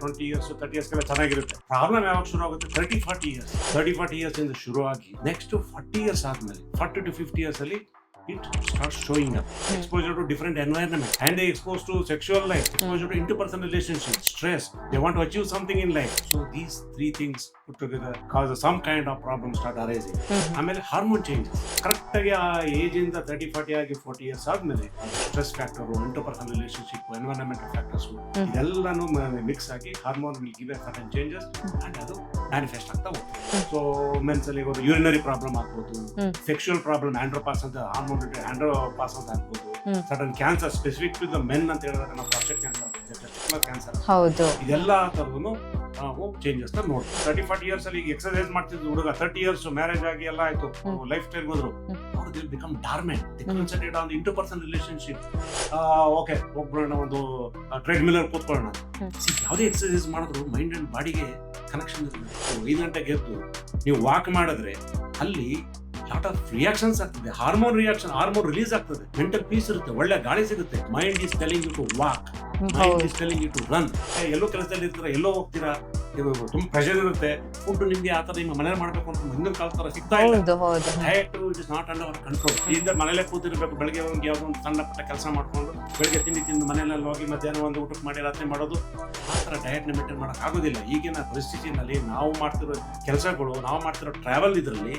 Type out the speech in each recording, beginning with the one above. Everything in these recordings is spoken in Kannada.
ಟ್ವೆಂಟಿ ಇಯರ್ಸ್ ತರ್ಟಿ ಇಯರ್ಸ್ ಎಲ್ಲ ಚೆನ್ನಾಗಿರುತ್ತೆ. ಪ್ರಾಬ್ಲಮ್ ಯಾವಾಗ ಶುರು ಆಗುತ್ತೆ thirty forty years thirty forty years ಇಂದ ಶುರು ಆಗಿ ನೆಕ್ಸ್ಟ್ ಫಾರ್ಟಿ ಇಯರ್ಸ್ ಆದ್ಮೇಲೆ ಫಾರ್ಟಿ ಟು ಫಿಫ್ಟಿ ಇಯರ್ಸ್ ಅಲ್ಲಿ it start showing up exposure to different environment and they expose to sexual life exposure to into person relationship stress they want to achieve something in life so these three things put together cause some kind of start start arising. ಆಮೇಲೆ ಹಾರ್ಮೋನ್ ಚೇಂಜಸ್ ಕರೆಕ್ಟ್ ಆಗಿ ಆ ಏಜ್ ಇಂದ ತರ್ಟಿ ಫಾರ್ಟಿ ಆಗಿ ಫೋರ್ಟಿ ಇಯರ್ಸ್ ಆದ್ಮೇಲೆ stress factor interpersonal relationship environmental factors ಇದೆಲ್ಲಾನು ಮಿಕ್ಸ್ ಆಗಿ hormone will give certain changes and ಅದು ಮ್ಯಾನಿಫೆಸ್ಟ್ ಆಗ್ತಾ ಹೋಗ್ತದೆ ಸೊ ಮೆನ್ಸ್ ಅಲ್ಲಿ ಒಂದು ಯೂರಿನರಿ ಪ್ರಾಬ್ಲಮ್ ಆಗ್ಬೋದು ಸೆಕ್ಷುಯಲ್ ಪ್ರಾಬ್ಲಮ್ ಆಂಡ್ರೋಪಾಸ್ ಅಂತ ಹಾರ್ಮೋನ್ ಆಂಡ್ರೋಪಾಸ್ ಅಂತ ಆಗ್ಬೋದು. Sudden cancer specific to the men ಅಂತ ಹೇಳಿದಾಗ ಪ್ರಾಸ್ಟೇಟ್ ಕ್ಯಾನ್ಸರ್ ಟೆಸ್ಟಿಕ್ಯುಲರ್ ಕ್ಯಾನ್ಸರ್ ಹೌದು. ಇದೆಲ್ಲ ಥರದ್ದು ನಾವು ಚೇಂಜಸ್ ನೋಡಿ ತರ್ಟಿ ಫಾರ್ಟಿ ಇಯರ್ಸ್ ಅಲ್ಲಿ ಈಗ ಎಕ್ಸರ್ಸೈಸ್ ಮಾಡ್ತಿದ್ರು ಹುಡುಗ ತರ್ಟಿ ಇಯರ್ಸ್ ಮ್ಯಾರೇಜ್ ಆಗಿ ಎಲ್ಲ ಆಯ್ತು. ಲೈಫ್ ಸ್ಟೈಲ್ ಹೋದ್ರು. ಅವ್ರು they'll become dormant hmm. Concentrate on inter person relationship okay ಒಬ್ಬರನ್ನ ಒಂದು ಟ್ರೆಡ್ ಮಿಲ್ಲರ್ ಕೂತ್ಕೊಳ್ಳೋಣ. ಯಾವುದೇ ಎಕ್ಸರ್ಸೈಸ್ ಮಾಡಿದ್ರು ಮೈಂಡ್ ಅಂಡ್ ಬಾಡಿಗೆ ಕನೆಕ್ಷನ್ ಇರಬೇಕು ಐದು ಗಂಟೆಗೆ ಎದ್ದು ನೀವು ವಾಕ್ ಮಾಡಿದ್ರೆ ಅಲ್ಲಿ ಲಾಟ್ ಆಫ್ ರಿಯಾಕ್ಷನ್ಸ್ ಆಗ್ತದೆ. ಹಾರ್ಮೋನ್ ರಿಯಾಕ್ಷನ್ ಹಾರ್ಮೋನ್ ರಿಲೀಸ್ ಆಗ್ತದೆ. ಮೆಂಟಲ್ ಪೀಸ್ ಇರುತ್ತೆ ಒಳ್ಳೆ ಗಾಳಿ ಸಿಗುತ್ತೆ. Mind is telling you to walk mind is telling you to run ಎಲ್ಲೋ ಕೆಲಸದಲ್ಲಿ ಇರ್ತೀರಾ ಎಲ್ಲೋ ಹೋಗ್ತೀರಾ ತುಂಬಾ ತುಂಬ ಪ್ರೆಷರ್ ಇರುತ್ತೆ. ಫುಡ್ ನಿಮ್ಗೆ ಆತರ ನಿಮ್ಮ ಮನೇಲಿ ಮಾಡ್ಬೇಕು ಅಂತ ಹಿಂದಿನ ಕಾಲ ತರ ಸಿಗ್ತಾ ಇಲ್ಲ. Diet it is not under our control ಇಂದ ಮನೇಲೆ ಕೂತಿರ್ಬೇಕು ಬೆಳಗ್ಗೆ ಒಂದು ಯಾವ್ದು ಒಂದು ಸಣ್ಣ ಪುಟ್ಟ ಕೆಲಸ ಮಾಡ್ಕೊಂಡು ಬೆಳಗ್ಗೆ ತಿಂಡಿ ತಿಂದು ಮನೆಯಲ್ಲಿ ಹೋಗಿ ಮಧ್ಯಾಹ್ನ ಒಂದು ಊಟಕ್ಕೆ ಮಾಡಿ ರಾತ್ರಿ ಮಾಡೋದು ಆ ಥರ ಡಯಟ್ನ ಮೇಂಟೈನ್ ಮಾಡಕ್ ಆಗೋದಿಲ್ಲ. ಈಗಿನ ಪರಿಸ್ಥಿತಿನಲ್ಲಿ ನಾವು ಮಾಡ್ತಿರೋ ಕೆಲಸಗಳು ನಾವು ಮಾಡ್ತಿರೋ ಟ್ರಾವೆಲ್ ಇದರಲ್ಲಿ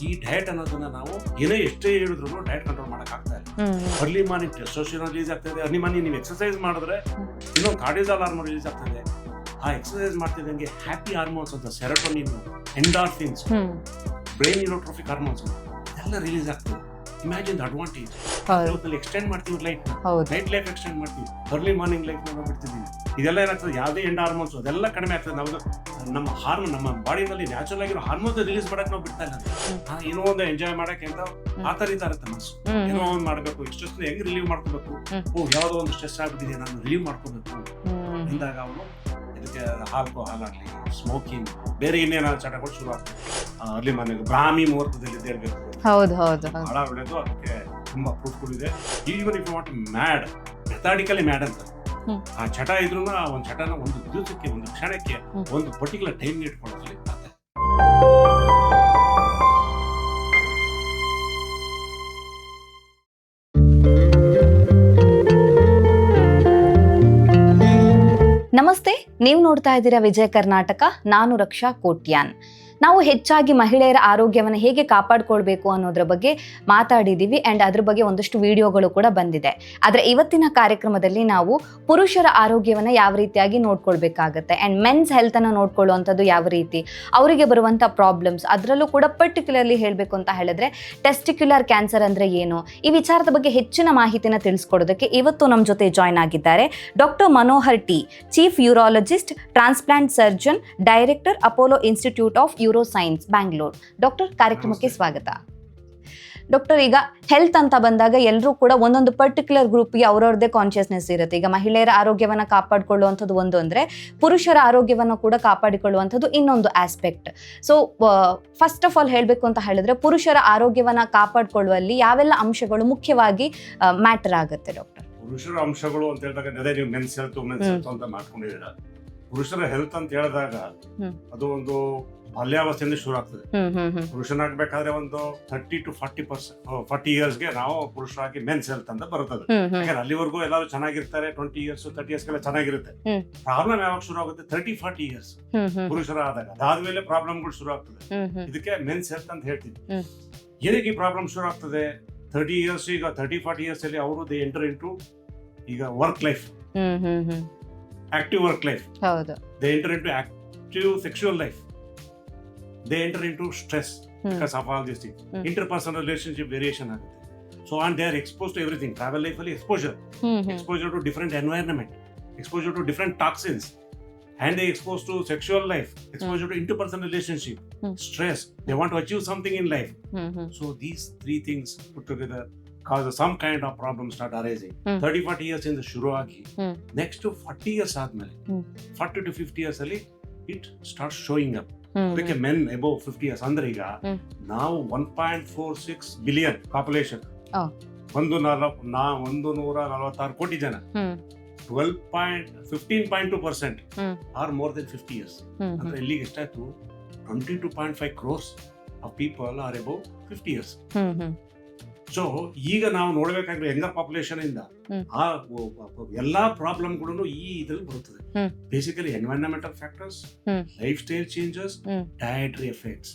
ಈ ಡಯಟ್ ಅನ್ನೋದನ್ನ ನಾವು ಏನೇ ಎಷ್ಟೇ ಹೇಳಿದ್ರು ಡಯಟ್ ಕಂಟ್ರೋಲ್ ಮಾಡಕ್ ಆಗ್ತಾ ಇಲ್ಲ. ಅರ್ಲಿ ಮಾರ್ನಿಂಗ್ ಟೆಸ್ಟೋಸ್ಟಿರೋನ್ ರಿಲೀಸ್ ಆಗ್ತದೆ ಅರ್ಲಿ ಮಾರ್ನಿಂಗ್ ನೀವು ಎಕ್ಸರ್ಸೈಸ್ ಮಾಡಿದ್ರೆ ಇನ್ನೊಂದು ಕಾರ್ಡಿಸಲ್ ಹಾರ್ಮೋನ್ ರಿಲೀಸ್ ಆಗ್ತದೆ ಆ ಎಕ್ಸರ್ಸೈಸ್ ಮಾಡ್ತಿದ್ದಂಗೆ ಹ್ಯಾಪಿ ಹಾರ್ಮೋನ್ಸ್ ಅಂತ serotonin endorphins brain neurotrophic hormones ಎಲ್ಲ ರಿಲೀಸ್ ಆಗ್ತದೆ. ಇಮ್ಯಾಜಿನ್ ದ ಅಡ್ವಾಂಟೇಜ್ ಎಕ್ಸ್ಟೆಂಡ್ ಮಾಡ್ತೀವಿ ಲೈಫ್ ಹೌದು. ನೈಟ್ ಲೈಫ್ ಎಕ್ಸ್ಟೆಂಡ್ ಮಾಡ್ತೀವಿ. ಅರ್ಲಿ ಮಾರ್ನಿಂಗ್ ಲೈಫ್ ಬಿಡ್ತಿದ್ದೀವಿ ಇದೆಲ್ಲ ಏನಾಗ್ತದೆ? ಯಾವುದೇ ಎಂಡ್ ಹಾರ್ಮೋನ್ಸ್ ಅದೆಲ್ಲ ಕಡಿಮೆ ಆಗ್ತದೆ. ನಾವು ನಮ್ಮ ಹಾರ್ಮೋನ್ ನಮ್ಮ ಬಾಡಿನಲ್ಲಿ ನ್ಯಾಚುರಲ್ ಆಗಿರೋ ಹಾರ್ಮೋನ್ಸ್ ರಿಲೀಸ್ ಮಾಡಕ್ಕೆ ನಾವು ಬಿಡ್ತಾ ಇಲ್ಲ. ಏನೋ ಒಂದು ಎಂಜಾಯ್ ಮಾಡಕ್ಕೆ ಅಂತ ಆ ಈ ಥರ ಮನಸ್ಸು. ಏನೋ ಒಂದು ಮಾಡಬೇಕು ಸ್ಟ್ರೆಸ್ ಹೆಂಗ್ ರಿಲೀವ್ ಮಾಡ್ಕೋಬೇಕು? ಓ ಯಾವುದೋ ಒಂದು ಸ್ಟ್ರೆಸ್ ಆಗ್ಬಿಟ್ಟಿದೆ ನಾನು ರಿಲೀವ್ ಮಾಡ್ಕೋಬೇಕು. ಅಂದಾಗ ಅವನು ಇದಕ್ಕೆ ಆಲ್ಕೋಹಾಲ್ ಆಗಲಿ ಸ್ಮೋಕಿಂಗ್ ಬೇರೆ ಇನ್ನೇನೋ ಚಟಗಳು ಶುರು ಆಗ್ತದೆ. ಅಲ್ಲಿ ಮಾರ್ನಿಂಗ್ ಬ್ರಾಹ್ಮಿ ಮುಹೂರ್ತದಲ್ಲಿ ಇದ್ದೇಳ್ಬೇಕು ಹೌದು ಹೌದು ಹೌದು. ಬಹಳ ಒಳ್ಳೇದು ಅದಕ್ಕೆ ತುಂಬಾ ಇದೆ. Even if not mad methodically mad ಅಂತ. ಆ ಚಟ ಇದ್ರು ಆ ಒಂದು ಚಟನ ಒಂದು ದಿವಸಕ್ಕೆ ಒಂದು ಕ್ಷಣಕ್ಕೆ. ಒಂದು ಪರ್ಟಿಕ್ಯುಲರ್ ಟೈಮ್ ಇಟ್ಕೊಳ್ತಾರೆ ನಮಸ್ತೆ ನೀವು ನೋಡ್ತಾ ಇದ್ದೀರಾ ವಿಜಯ ಕರ್ನಾಟಕ ನಾನು ರಕ್ಷಾ ಕೋಟ್ಯಾನ್. ನಾವು ಹೆಚ್ಚಾಗಿ ಮಹಿಳೆಯರ ಆರೋಗ್ಯವನ್ನು ಹೇಗೆ ಕಾಪಾಡಿಕೊಳ್ಬೇಕು ಅನ್ನೋದ್ರ ಬಗ್ಗೆ ಮಾತಾಡಿದ್ದೀವಿ ಆ್ಯಂಡ್ ಅದ್ರ ಬಗ್ಗೆ ಒಂದಷ್ಟು ವಿಡಿಯೋಗಳು ಕೂಡ ಬಂದಿದೆ. ಆದರೆ ಇವತ್ತಿನ ಕಾರ್ಯಕ್ರಮದಲ್ಲಿ ನಾವು ಪುರುಷರ ಆರೋಗ್ಯವನ್ನು ಯಾವ ರೀತಿಯಾಗಿ ನೋಡ್ಕೊಳ್ಬೇಕಾಗತ್ತೆ? ಆ್ಯಂಡ್ ಮೆನ್ಸ್ ಹೆಲ್ತನ್ನು ನೋಡ್ಕೊಳ್ಳುವಂಥದ್ದು ಯಾವ ರೀತಿ? ಅವರಿಗೆ ಬರುವಂಥ ಪ್ರಾಬ್ಲಮ್ಸ್ ಅದರಲ್ಲೂ ಕೂಡ ಪರ್ಟಿಕ್ಯುಲರ್ಲಿ ಹೇಳಬೇಕು ಅಂತ ಹೇಳಿದ್ರೆ ಟೆಸ್ಟಿಕ್ಯುಲರ್ ಕ್ಯಾನ್ಸರ್ ಅಂದರೆ ಏನು? ಈ ವಿಚಾರದ ಬಗ್ಗೆ ಹೆಚ್ಚಿನ ಮಾಹಿತಿನ ತಿಳಿಸ್ಕೊಡೋದಕ್ಕೆ ಇವತ್ತು ನಮ್ಮ ಜೊತೆ ಜಾಯ್ನ್ ಆಗಿದ್ದಾರೆ doctor Manohar T chief urologist transplant surgeon director Apollo institute of uro science Bangalore doctor ಕಾರ್ಯಕ್ರಮಕ್ಕೆ ಸ್ವಾಗತ. ಡಾಕ್ಟರ್ ಈಗ ಹೆಲ್ತ್ ಅಂತ ಬಂದಾಗ ಎಲ್ಲರೂ ಕೂಡ ಒಂದೊಂದು ಪರ್ಟಿಕ್ಯುಲರ್ ಗ್ರೂಪ್ಗೆ ಅವ್ರವ್ರದ್ದೇ ಕಾನ್ಷಿಯಸ್ನೆಸ್ ಇರುತ್ತೆ. ಈಗ ಮಹಿಳೆಯರ ಆರೋಗ್ಯವನ್ನು ಕಾಪಾಡಿಕೊಳ್ಳುವಂಥದ್ದು ಒಂದು ಅಂದರೆ ಪುರುಷರ ಆರೋಗ್ಯವನ್ನು ಕೂಡ ಕಾಪಾಡಿಕೊಳ್ಳುವಂಥದ್ದು ಇನ್ನೊಂದು aspect so first of all ಹೇಳಬೇಕು ಅಂತ ಹೇಳಿದ್ರೆ ಪುರುಷರ ಆರೋಗ್ಯವನ್ನು ಕಾಪಾಡಿಕೊಳ್ಳುವಲ್ಲಿ ಯಾವೆಲ್ಲ ಅಂಶಗಳು ಮುಖ್ಯವಾಗಿ ಮ್ಯಾಟರ್ ಆಗುತ್ತೆ ಡಾಕ್ಟರ್ ಪುರುಷರ ಅಂಶಗಳು ಅಂತ ಹೇಳಿದಾಗ ಅದೇ ನೀವು ಮೆನ್ಸ್ ಹೆಲ್ತ್ ವುಮೆನ್ಸ್. ಹೆಲ್ತ್ ಅಂತ ಮಾಡ್ಕೊಂಡಿದ್ದೀರಾ. ಪುರುಷರ ಹೆಲ್ತ್ ಅಂತ ಹೇಳಿದಾಗ ಅದು ಒಂದು ಬಾಲ್ಯಾವಸ್ಥೆಯಿಂದ ಶುರು ಆಗ್ತದೆ. ಪುರುಷನಾಗ್ಬೇಕಾದ್ರೆ ಒಂದು thirty to forty percent forty ಇಯರ್ಸ್ಗೆ ನಾವು ಪುರುಷರಾಗಿ ಮೆನ್ಸ್ ಹೆಲ್ತ್ ಅಂತ ಬರ್ತದೆ. ಯಾಕಂದ್ರೆ ಅಲ್ಲಿವರೆಗೂ ಎಲ್ಲರೂ ಚೆನ್ನಾಗಿರ್ತಾರೆ ಟ್ವೆಂಟಿ ಇಯರ್ಸ್ ತರ್ಟಿ ಇಯರ್ಸ್ಗೆಲ್ಲ ಚೆನ್ನಾಗಿರುತ್ತೆ. ಹ್ಮ್. ಪ್ರಾಬ್ಲಮ್ ಯಾವಾಗ ಶುರು ಆಗುತ್ತೆ? ತರ್ಟಿ ಫಾರ್ಟಿ ಇಯರ್ಸ್ ಪುರುಷರ ಆದಾಗ ಅದಾದ್ಮೇಲೆ ಪ್ರಾಬ್ಲಮ್ಗಳು ಶುರು ಆಗ್ತದೆ. ಇದಕ್ಕೆ ಮೆನ್ಸ್ ಹೆಲ್ತ್ ಅಂತ ಹೇಳ್ತೀವಿ. ಏನಕ್ಕೆ ಈ ಪ್ರಾಬ್ಲಮ್ ಶುರು ಆಗ್ತದೆ? ಥರ್ಟಿ ಇಯರ್ಸ್ ಈಗ ತರ್ಟಿ ಫಾರ್ಟಿ ಇಯರ್ಸ್ ಅಲ್ಲಿ ಅವರು ದೇ ಎಂಟರ್ ಇಂಟು ಈಗ work life active work life they enter into active sexual life They enter into stress hmm because of all this thing hmm. Interpersonal relationship variation ಆಗುತ್ತೆ so on they are expose to everything travel ಲೈಫಲ್ಲಿ exposure hmm hmm exposure to different environment, exposure to different toxins, and they exposed to sexual life, exposure to interpersonal relationship, Hmm. stress. They want to achieve something in life. Hmm hmm So these three things put together cause some kind of problems start arising. Hmm. 30 40 years in the ಶುರು ಆಗಿ Hmm. ನೆಕ್ಸ್ಟ್ ಫಾರ್ಟಿ ಇಯರ್ಸ್ ಆದ್ಮೇಲೆ Hmm. Forty to fifty years ಅಲ್ಲಿ it start showing up hmm ಅದಕ್ಕೆ ಮೆನ್ ಅಬೌವ್ ಫಿಫ್ಟಿ ಇಯರ್ಸ್ ಅಂದ್ರೆ ಈಗ. ನಾವು one point four six billion population. ಒಂದು ನಾ ಒಂದು ನೂರ ನಲವತ್ತಾರು ಕೋಟಿ ಜನ. Twelve point fifteen point two percent. Are more than fifty years ಅಂದ್ರೆ ಇಲ್ಲಿಗೆ ಎಷ್ಟಾಯ್ತು? Twenty two point five crores of people are above fifty years so ಈಗ ನಾವು ನೋಡ್ಬೇಕಾದ್ರೆ ಯಂಗರ್ ಪಾಪ್ಯುಲೇಷನ್ ಇಂದ ಆ ಎಲ್ಲಾ ಪ್ರಾಬ್ಲಮ್ ಕೂಡ ಈ ಇದ್ರಲ್ಲಿ ಬರುತ್ತದೆ. Basically environmental factors lifestyle changes. Dietary effects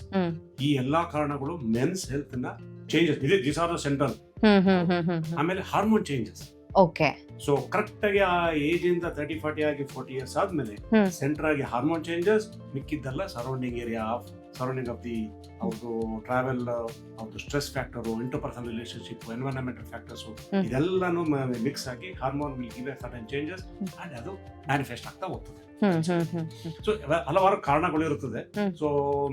ಈ ಎಲ್ಲಾ ಕಾರಣಗಳು ಮೆನ್ಸ್ ಹೆಲ್ತ್ನ ಚೇಂಜಸ್ ಇದೆ this are the central hmm ಆಮೇಲೆ hormone changes okay so correct ಆಗಿ ಆ ಏಜ್ ಇಂದ ತರ್ಟಿ ಫಾರ್ಟಿ ಆಗಿ ಫೋರ್ಟಿ ಇಯರ್ಸ್ ಆದ್ಮೇಲೆ. ಸೆಂಟರ್ ಆಗಿ hormone changes ಮಿಕ್ಕಿದ್ದೆಲ್ಲ surrounding area of surrounding of the ಅವ್ರದ್ದು ಟ್ರಾವೆಲ್ ಅವ್ರದ್ದು stress factor interpersonal relationship environmental factors hmm. ಇದೆಲ್ಲಾನು mix ಆಗಿ hormone will give certain changes. And ಅದು ಮ್ಯಾನಿಫೆಸ್ಟ್ ಆಗ್ತಾ ಹೋಗ್ತದೆ ಸೊ ಹಲವಾರು ಕಾರಣಗಳು ಇರುತ್ತದೆ. ಸೊ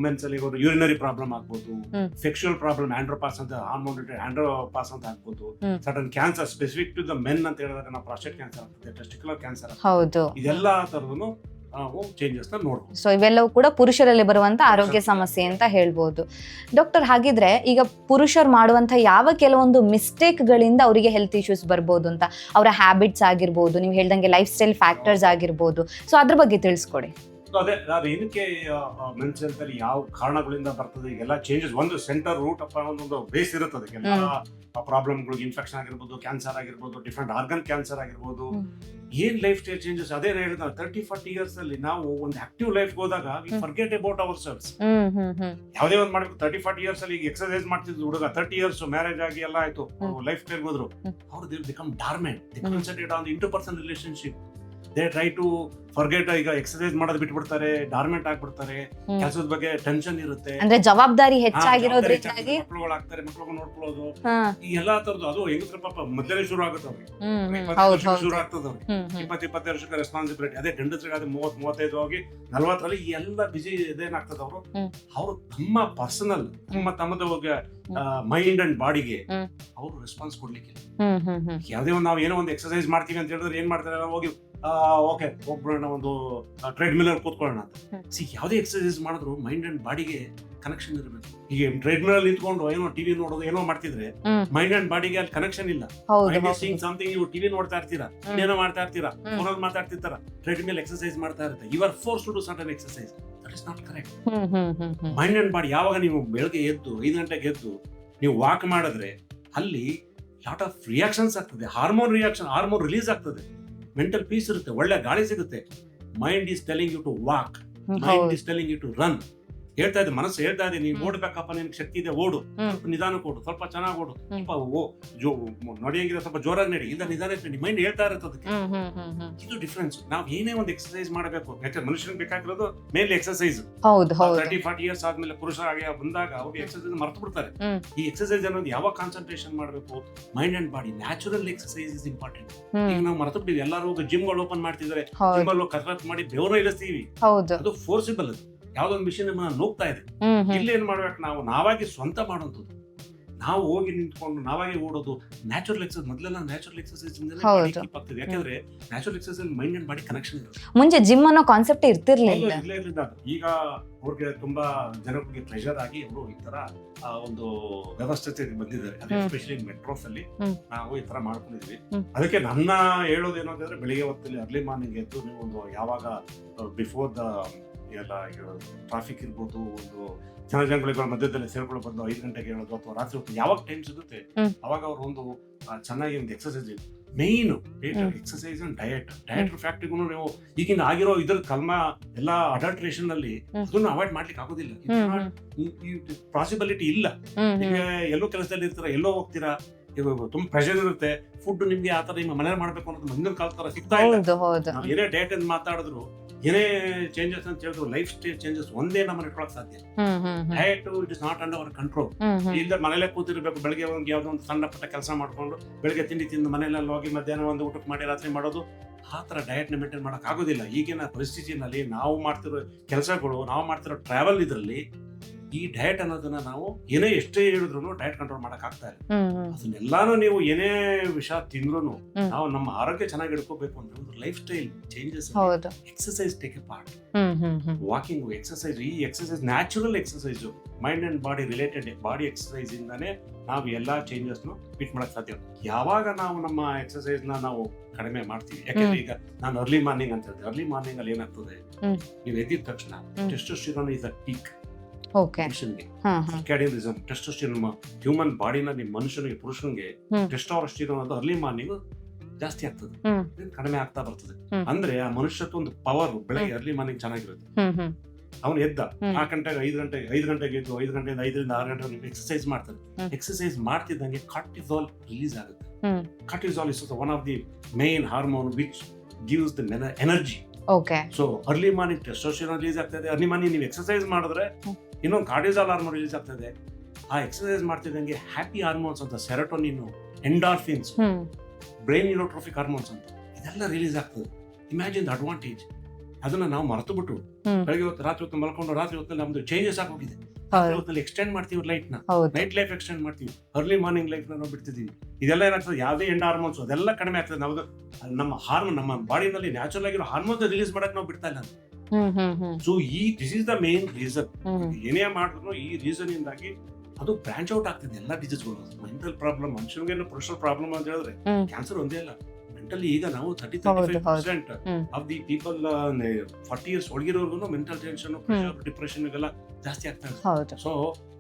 ಮೆನ್ಸ್ ಅಲ್ಲಿ ಒಂದು ಯೂರಿನರಿ ಪ್ರಾಬ್ಲಮ್ ಆಗ್ಬೋದು ಹ್ಮ್. ಸೆಕ್ಷುವಲ್ ಪ್ರಾಬ್ಲಮ್ ಆಂಡ್ರೋಪಾಸ್ ಅಂತ ಹಾರ್ಮೋನ್ ಆಂಡ್ರೋಪಾಸ್ ಅಂತ ಆಗ್ಬೋದು. Sudden cancer specific to the men ಅಂತ ಹೇಳಿದಾಗ ನಾವು ಪ್ರಾಸ್ಟೇಟ್ ಕ್ಯಾನ್ಸರ್ ಆಗ್ತದೆ ಟೆಸ್ಟಿಕ್ಯುಲರ್ ಕ್ಯಾನ್ಸರ್ ಹೌದು ಇದೆಲ್ಲ ತರದನು ನಾವು ಚೇಂಜಸ್ನ ನೋಡ್ಬೋದು. ಸೊ ಇವೆಲ್ಲವೂ ಕೂಡ ಪುರುಷರಲ್ಲಿ ಬರುವಂತ ಆರೋಗ್ಯ ಸಮಸ್ಯೆ ಅಂತ ಹೇಳ್ಬೋದು. ಡಾಕ್ಟರ್ ಹಾಗಿದ್ರೆ ಈಗ ಪುರುಷರು ಮಾಡುವಂತ ಯಾವ ಕೆಲವೊಂದು ಮಿಸ್ಟೇಕ್ಗಳಿಂದ ಅವರಿಗೆ ಹೆಲ್ತ್ ಇಶ್ಯೂಸ್ ಬರ್ಬೋದು ಅಂತ ಅವರ ಹ್ಯಾಬಿಟ್ಸ್ ಆಗಿರ್ಬೋದು ನೀವು ಹೇಳ್ದಂಗೆ ಲೈಫ್ ಸ್ಟೈಲ್ ಫ್ಯಾಕ್ಟರ್ಸ್ ಆಗಿರ್ಬೋದು. ಸೊ ಅದ್ರ ಬಗ್ಗೆ ತಿಳಿಸ್ಕೊಡಿ. So ಅದೇ ನಾನು ಏನಕ್ಕೆ ಮೆನ್ಸ್ ಹೆಲ್ತ್ ಅಲ್ಲಿ ಯಾವ ಕಾರಣಗಳಿಂದ ಬರ್ತದೆ ಈಗೆಲ್ಲ ಚೇಂಜಸ್ ಒಂದು ಸೆಂಟರ್ ರೂಟ್ ಅಪ್ಪ ಒಂದು ಬೇಸ್ ಇರುತ್ತೆ ಅದಕ್ಕೆ ಪ್ರಾಬ್ಲಮ್ಗಳು ಇನ್ಫೆಕ್ಷನ್ ಆಗಿರ್ಬೋದು ಕ್ಯಾನ್ಸರ್ ಆಗಿರ್ಬೋದು ಡಿಫ್ರೆಂಟ್ ಆರ್ಗನ್ ಕ್ಯಾನ್ಸರ್ ಆಗಿರ್ಬೋದು. ಏನ್ ಲೈಫ್ ಸ್ಟೈಲ್ ಚೇಂಜಸ್ ಅದೇ ಹೇಳಿದ ತರ್ಟಿ ಫಾರ್ಟಿ ಇಯರ್ಸ್ ಅಲ್ಲಿ ನಾವು ಒಂದು ಆಕ್ಟಿವ್ ಲೈಫ್ ಹೋದಾಗ. ಫರ್ಗೆಟ್ ಅಬೌಟ್ ಅವರ್ ಸೆಲ್ಸ್ ಯಾವುದೇ ಒಂದು ಮಾಡ್ಬೇಕು ತರ್ಟಿ ಫಾರ್ಟಿ ಇಯರ್ಸ್ ಅಲ್ಲಿ ಎಕ್ಸರ್ಸೈಸ್ ಮಾಡ್ತಿದ್ರು ಹುಡುಗ ತರ್ಟಿ ಇಯರ್ಸ್ ಮ್ಯಾರೇಜ್ ಆಗಿ ಎಲ್ಲ ಆಯ್ತು ಲೈಫ್ ಸ್ಟೈಲ್ ಹೋದ್ರು. ಅವ್ರು become dormant they. Concentrate on inter person relationship they try to forget ಈಗ ಎಕ್ಸರ್ಸೈಸ್ ಮಾಡೋದು ಬಿಟ್ಬಿಡ್ತಾರೆ ಡಾರ್ಮೆಂಟ್ ಆಗ್ಬಿಡ್ತಾರೆ. ಕೆಲಸದ ಬಗ್ಗೆ ಟೆನ್ಷನ್ ಇರುತ್ತೆ. ಅಂದ್ರೆ ಜವಾಬ್ದಾರಿ ಹೆಚ್ಚಾಗಿರೋದ್ರಿಂದಾಗಿ ಮಕ್ಕಳುಗಳು ಆಗ್ತಾರೆ ಮಕ್ಕಳು ನೋಡ್ಕೊಳ್ಳೋದು. ಈ ಎಲ್ಲಾ ತರದ್ದು ಅದು ಹೆಂಗಸ್ರ ಪಾಪ ಮೊದಲೇ ಶುರು ಆಗುತ್ತೆ ಅವ್ರಿಗೆ. ಶುರು ಆಗ್ತದ ಅವ್ರಿಗೆ. ಇಪ್ಪತ್ತು ಇಪ್ಪತ್ತು ವರ್ಷಕ್ಕೆ ರೆಸ್ಪಾನ್ಸಿಬಿಲಿಟಿ ಅದೇ ಗಂಡಸ್ರಿಗೆ ಮೂವತ್ ಮೂವತ್ತೈದು ಹೋಗಿ ನಲ್ವತ್ತರಲ್ಲಿ ಈ ಎಲ್ಲ ಬಿಜಿ ಇದೇನಾಗ್ತದ ಅವರು. ಅವರು ತಮ್ಮ ಪರ್ಸನಲ್ ತಮ್ಮ ತಮ್ಮದ ಮೈಂಡ್ ಅಂಡ್ ಬಾಡಿಗೆ. ಅವರು ರೆಸ್ಪಾನ್ಸ್ ಕೊಡ್ಲಿಕ್ಕೆ ಯಾವುದೇ ಒಂದು ನಾವು ಏನೋ ಒಂದು ಎಕ್ಸರ್ಸೈಸ್ ಮಾಡ್ತೀವಿ ಅಂತ ಹೇಳಿದ್ರೆ ಏನ್ ಮಾಡ್ತಾರೆ? ಹೋಗಿ ಓಕೆ ಒಬ್ಬರನ್ನ ಒಂದು ಟ್ರೆಡ್ ಮಿಲ್ ಕೂತ್ಕೊಳ್ಳೋಣ ಅಂತ. ಸಿ ಯಾವುದೇ ಎಕ್ಸರ್ಸೈಸ್ ಮಾಡಿದ್ರು ಮೈಂಡ್ ಅಂಡ್ ಬಾಡಿಗೆ ಕನೆಕ್ಷನ್ ಇರಬೇಕು. ಈಗ ಟ್ರೆಡ್ ಮಿಲ್ ನಿಂತ್ಕೊಂಡು ಏನೋ ಟಿವಿ ನೋಡೋದು ಏನೋ ಮಾಡ್ತಿದ್ರೆ ಮೈಂಡ್ ಅಂಡ್ ಬಾಡಿಗೆ ಅಲ್ಲಿ ಕನೆಕ್ಷನ್ ಇಲ್ಲ. ಸಮಥಿಂಗ್ ನೀವು ಟಿವಿ ನೋಡ್ತಾ ಇರ್ತೀರಾ ಏನೋ ಮಾಡ್ತಾ ಇರ್ತೀರಾ ಫೋನಲ್ಲಿ ಮಾತಾಡ್ತಿರ್ತಾರ ಟ್ರೆಡ್ ಮಿಲ್ ಎಕ್ಸರ್ಸೈಸ್ ಮಾಡ್ತಾ ಇರುತ್ತೆ. You are force to certain certain that is not correct mind and body ಯಾವಾಗ ನೀವು ಬೆಳಗ್ಗೆ ಎದ್ದು ಐದು ಗಂಟೆಗೆ ಎದ್ದು ನೀವು ವಾಕ್ ಮಾಡಿದ್ರೆ ಅಲ್ಲಿ ಲಾಟ್ ಆಫ್ ರಿಯಾಕ್ಷನ್ಸ್ ಆಗ್ತದೆ. ಹಾರ್ಮೋನ್ ರಿಯಾಕ್ಷನ್ ಹಾರ್ಮೋನ್ ರಿಲೀಸ್ ಆಗ್ತದೆ. ಮೆಂಟಲ್ ಪೀಸ್ ಇರುತ್ತೆ ಒಳ್ಳೆ ಗಾಳಿ ಸಿಗುತ್ತೆ. Mind is telling you to walk mind is telling you to run ಹೇಳ್ತಾ ಇದ್ದೆ ಮನಸ್ಸು ಹೇಳ್ತಾ ಇದೆ ನೀವು ಓಡಬೇಕಪ್ಪ ನಿನ್ಗೆ ಶಕ್ತಿ ಇದೆ ಓಡು. ನಿಧಾನ ಕೊಡು ಸ್ವಲ್ಪ ಚೆನ್ನಾಗಿ ಓಡು. ಸ್ವಲ್ಪ ಓ ಜೋ ನಡೆಯಂಗಿದ್ರೆ ಸ್ವಲ್ಪ ಜೋರಾಗಿ ನಡಿ. ಇಲ್ಲ ನಿಧಾನ ನಡಿ ಮೈಂಡ್ ಹೇಳ್ತಾ ಇರುತ್ತೆ ಅದಕ್ಕೆ. ಇದು ಡಿಫ್ರೆನ್ಸ್ ನಾವು ಏನೇ ಒಂದು ಎಕ್ಸರ್ಸೈಸ್ ಮಾಡಬೇಕು. ಯಾಕಂದ್ರೆ ಮನುಷ್ಯನಿಗೆ ಬೇಕಾಗಿರೋದು ಮೇನ್ ಎಕ್ಸರ್ಸೈಸ್ ಹೌದು ಹೌದು. ತರ್ಟಿ ಫಾರ್ಟಿ ಇಯರ್ಸ್ ಆದ್ಮೇಲೆ ಪುರುಷರಾಗಿ ಬಂದಾಗ ಅವ್ರಿಗೆ ಎಕ್ಸರ್ಸೈಸ್ ಮರ್ತು ಬಿಡ್ತಾರೆ ಈ ಎಕ್ಸರ್ಸೈಸ್ ಅನ್ನೋದು ಯಾವ ಕಾನ್ಸಂಟ್ರೇಷನ್ ಮಾಡಬೇಕು? Mind and body natural exercise is important ಈಗ ನಾವು ಮರ್ತು ಬಿಟ್ಟಿವಿ ಎಲ್ಲರೂ ಜಿಮ್ಗಳು ಓಪನ್ ಮಾಡ್ತಿದ್ದಾರೆ. ಜಿಮ್ ಅಲ್ಲಿ ಕಸರತ್ ಮಾಡಿ ಬೆವರು ಇಳಿಸ್ತೀವಿ. ಅದು ಫೋರ್ಸಿಬಲ್ ಅದು. ಯಾವ್ದೋ ಒಂದು ಮಿಷಿನ್ ನೋಗ್ತಾ ಇದೆ ಇಲ್ಲೇನ್ ಹ್ಮ್. ಇಲ್ಲಿ ಏನ್ ಮಾಡ್ಬೇಕು ನಾವು? ನಾವಾಗಿ ಸ್ವಂತ ಮಾಡುವಂಥದ್ದು. ನಾವು ಹೋಗಿ ನಿಂತ್ಕೊಂಡು ನಾವಾಗಿ ಓಡೋದು ನ್ಯಾಚುರಲ್ ಎಕ್ಸರ್ಸೈಸ್ ಮೊದಲೆಲ್ಲ ನ್ಯಾಚುರಲ್ ಎಕ್ಸರ್ಸೈಸ್ ಹೌದು. ಆಗ್ತದೆ. ಯಾಕಂದ್ರೆ natural exercise mind and body connection ಇರುತ್ತೆ ಮುಂಚೆ ಜಿಮ್ ಅನ್ನೋ ಕಾನ್ಸೆಪ್ಟ್ ಇರ್ತಿರ್ಲಿಲ್ಲ. ಈಗ ಅವ್ರಿಗೆ ತುಂಬಾ ಜನರಿಗೆ ಪ್ರೆಷರ್ ಆಗಿ ಅವರು ಈ ತರ ಒಂದು ವ್ಯವಸ್ಥೆ ಬಂದಿದ್ದಾರೆ. ಎಸ್ಪೆಷಲಿ ಮೆಟ್ರೋಸ್ ಅಲ್ಲಿ ನಾವು ಈ ತರ ಮಾಡ್ಕೊಂಡಿದ್ವಿ. ಅದಕ್ಕೆ ನನ್ನ ಹೇಳೋದು ಏನು ಅಂತಂದ್ರೆ ಬೆಳಿಗ್ಗೆ ಹೊತ್ತಲ್ಲಿ ಅರ್ಲಿ ಮಾರ್ನಿಂಗ್ ಎದ್ದು ನೀವು ಒಂದು ಯಾವಾಗ ಬಿಫೋರ್ ದ ಎಲ್ಲ ಟ್ರಾಫಿಕ್ ಇರ್ಬೋದು ಒಂದು ಜನ ಜನಗಳ ಮಧ್ಯದಲ್ಲಿ ಸೇರ್ಕೊಳ್ಳೋ ಬಂದು ಐದು ಗಂಟೆಗೆ ಹೇಳೋದು ಅಥವಾ ರಾತ್ರಿ ಹೊತ್ತು ಯಾವಾಗ ಟೈಮ್ ಸಿಗುತ್ತೆ. ಅವಾಗ ಅವ್ರು ಒಂದು ಚೆನ್ನಾಗಿ ಒಂದು exercise main exercise and diet diet ಫ್ಯಾಕ್ಟ್ರಿಗೂ ನೀವು ಈಗಿನ ಆಗಿರೋ ಇದ್ರ ಕಲ್ಮ ಎಲ್ಲ ಅಡಲ್ಟ್ರೇಷನ್ ಅಲ್ಲಿ ಅದನ್ನ ಅವಾಯ್ಡ್ ಮಾಡ್ಲಿಕ್ಕೆ ಆಗೋದಿಲ್ಲ. ಪಾಸಿಬಿಲಿಟಿ ಇಲ್ಲ. ಈಗ ಎಲ್ಲೋ ಕೆಲಸದಲ್ಲಿ ಇರ್ತೀರಾ ಎಲ್ಲೋ ಹೋಗ್ತೀರಾ ತುಂಬಾ ಪ್ರೆಷರ್ ಇರುತ್ತೆ ಫುಡ್ ನಿಮ್ಗೆ ಆತರ ತರ ನಿಮ್ಮ ಮನೇಲಿ ಮಾಡ್ಬೇಕು ಅನ್ನೋದು ಮುಂದಿನ ಕಾಲ ತರ ಸಿಗ್ತಾ ಇಲ್ಲ. ಏನೇ ಡಯಟ್ ಅಂತ ಮಾತಾಡಿದ್ರು ಏನೇ ಚೇಂಜಸ್ ಅಂತ ಹೇಳಿದ್ರು ಲೈಫ್ ಸ್ಟೈಲ್ ಚೇಂಜಸ್ ಒಂದೇ ನಮ್ಮ ಇಟ್ಕೊಳಕ್ ಸಾಧ್ಯ diet it is not under our control ಇಲ್ಲ ಮನೇಲೆ ಕೂತಿರ್ಬೇಕು ಬೆಳಗ್ಗೆ ಒಂದು ಯಾವ್ದೋ ಒಂದು ಸಣ್ಣ ಪುಟ್ಟ ಕೆಲಸ ಮಾಡ್ಕೊಂಡು ಬೆಳಗ್ಗೆ ತಿಂಡಿ ತಿಂದು ಮನೆಯಲ್ಲಿ ಹೋಗಿ ಮಧ್ಯಾಹ್ನ ಒಂದು ಊಟಕ್ಕೆ ಮಾಡಿ ರಾತ್ರಿ ಮಾಡೋದು ಆ ಥರ ಡಯಟ್ನ ಮೇಂಟೈನ್ ಮಾಡಕ್ ಆಗೋದಿಲ್ಲ. ಈಗಿನ ಪರಿಸ್ಥಿತಿನಲ್ಲಿ ನಾವು ಮಾಡ್ತಿರೋ ಕೆಲಸಗಳು ನಾವು ಮಾಡ್ತಿರೋ ಟ್ರಾವೆಲ್ ಇದರಲ್ಲಿ ಈ ಡಯಟ್ ಅನ್ನೋದನ್ನ ನಾವು ಏನೇ ಎಷ್ಟೇ ಹೇಳಿದ್ರು ಡಯಟ್ ಕಂಟ್ರೋಲ್ ಮಾಡಕ್ ಆಗ್ತಾ ಇಲ್ಲ. ಅದನ್ನೆಲ್ಲಾನು ನೀವು ಏನೇ ವಿಷ ತಿಂದ್ರು ನಾವು ನಮ್ಮ ಆರೋಗ್ಯ ಚೆನ್ನಾಗಿ ಇಡ್ಕೋಬೇಕು ಅಂದ್ರೆ ಒಂದು lifestyle changes exercise take a part walking exercise ಈ exercise natural exercise mind and body related body exercise ಇಂದಾನೆ ನಾವು ಎಲ್ಲಾ ಚೇಂಜಸ್ ಫಿಟ್ ಮಾಡಕ್ ಸಾಧ್ಯ. ಯಾವಾಗ ನಾವು ನಮ್ಮ ಎಕ್ಸಸೈಸ್ನ ನಾವು ಕಡಿಮೆ ಮಾಡ್ತೀವಿ? ಯಾಕಂದ್ರೆ ಈಗ ನಾನು ಅರ್ಲಿ ಮಾರ್ನಿಂಗ್ ಅಂತ ಹೇಳ್ತೀನಿ ಅರ್ಲಿ ಮಾರ್ನಿಂಗ್ ಅಲ್ಲಿ ಏನಾಗ್ತದೆ. ನೀವು ಎದ್ದಿದ ತಕ್ಷಣ test testosterone is a peak okay testosterone human ಬಾಡಿನ ನಿಮ್ಮ ಮನುಷ್ಯನಿಗೆ ಪುರುಷನಿಗೆ. ಟೆಸ್ಟೋಸ್ಟಿರಾನ್ ಅದು ಅರ್ಲಿ ಮಾರ್ನಿಂಗ್ ಜಾಸ್ತಿ ಆಗ್ತದೆ. ಕಡಿಮೆ ಆಗ್ತಾ ಬರ್ತದೆ. ಅಂದ್ರೆ ಆ ಮನುಷ್ಯತ್ವ ಒಂದು ಪವರ್ ಬೆಳಗ್ಗೆ ಅರ್ಲಿ ಮಾರ್ನಿಂಗ್ ಚೆನ್ನಾಗಿರುತ್ತೆ. ಅವನು ಎದ್ದ ಆ ಗಂಟೆಗೆ ಐದು ಗಂಟೆಗೆ ಐದು ಗಂಟೆಗೆ ಎದ್ದು ಐದು ಗಂಟೆಯಿಂದ ಐದರಿಂದ ಆರು ಗಂಟೆ ಎಕ್ಸಸೈಸ್ ಮಾಡ್ತಾರೆ ಮಾಡ್ತಿದ್ದಂಗೆ ಎಕ್ಸಸೈಸ್ ಮಾಡ್ತಿದ್ದಂಗೆ ಕಾರ್ಟಿಸಾಲ್ ರಿಲೀಸ್ ಆಗುತ್ತೆ. Cortisol is one of the main hormone which gives the energy okay so early morning testosterone release ಆಗ್ತದೆ ಅರ್ಲಿ ಮಾರ್ನಿಂಗ್ ನೀವು ಎಕ್ಸಸೈಸ್ ಮಾಡಿದ್ರೆ. ಇನ್ನೊಂದು ಕಾರ್ಡಿಸಾಲ್ ಹಾರ್ಮೋನ್ ರಿಲೀಸ್ ಆಗ್ತದೆ. ಆ ಎಕ್ಸಸೈಸ್ ಮಾಡ್ತಿದ್ದಂಗೆ ಹ್ಯಾಪಿ ಹಾರ್ಮೋನ್ಸ್ ಅಂತ serotonin endorphins brain neurotrophic hormones ಅಂತ ಇದೆಲ್ಲ ರಿಲೀಸ್ ಆಗ್ತದೆ. ಇಮ್ಯಾಜಿನ್ ದ ಅಡ್ವಾಂಟೇಜ್ ಅದನ್ನ ನಾವು ಮರೆತು ಬಿಟ್ಟು ಬೆಳಗ್ಗೆ ಹೊತ್ತು ರಾತ್ರಿ ಹೊತ್ತು ಮಲ್ಕೊಂಡು ರಾತ್ರಿ ಹೊತ್ತಲ್ಲಿ ನಮ್ದು ಚೇಂಜಸ್ ಆಗೋಗಿದೆ. ಹೊತ್ತಲ್ಲಿ ಎಕ್ಸ್ಟೆಂಡ್ ಮಾಡ್ತೀವಿ ಲೈಟ್ನ. ನೈಟ್ ಲೈಫ್ ಎಕ್ಸ್ಟೆಂಡ್ ಮಾಡ್ತೀವಿ. ಅರ್ಲಿ ಮಾರ್ನಿಂಗ್ ಲೈಫ್ ನಾವು ಬಿಡ್ತಿದೀವಿ. ಇದೆಲ್ಲ ಏನಾಗ್ತದೆ? ಯಾವುದೇ ಎಂಡ್ ಹಾರ್ಮೋನ್ಸ್ ಅದೆಲ್ಲ ಕಡಿಮೆ ಆಗ್ತದೆ. ನಾವು ನಮ್ಮ ಹಾರ್ಮೋನ್ ನಮ್ಮ ಬಾಡಿನಲ್ಲಿ ನ್ಯಾಚುರಲ್ ಆಗಿರೋ ಹಾರ್ಮೋನ್ ರಿಲೀಸ್ ಮಾಡಕ್ ನಾವು ಬಿಡ್ತಾ ಇಲ್ಲ. ಸೊ ಈ this is the main reason ಏನೇ ಮಾಡಿದ್ರು ಈ ರೀಸನ್ ಇಂದಾಗಿ ಅದು ಬ್ರಾಂಚ್ ಔಟ್ ಆಗ್ತಿದೆ. ಎಲ್ಲ ಡಿಸೀಸ್ಗಳು ಮೆಂಟಲ್ ಪ್ರಾಬ್ಲಮ್ ಮನುಷ್ಯನಿಗೆ ಪುರುಷರ ಪ್ರಾಬ್ಲಮ್ ಅಂತ ಹೇಳಿದ್ರೆ ಕ್ಯಾನ್ಸರ್ ಒಂದೇ ಅಲ್ಲ. ಮೆಂಟಲಿ ಈಗ ನಾವು thirty thirty five. Percent. Of the people forty years ಒಳಗಿರೋರ್ಗು mental tension pressure depression ಎಲ್ಲ ಜಾಸ್ತಿ ಆಗ್ತಾ ಇದೆ. ಸೊ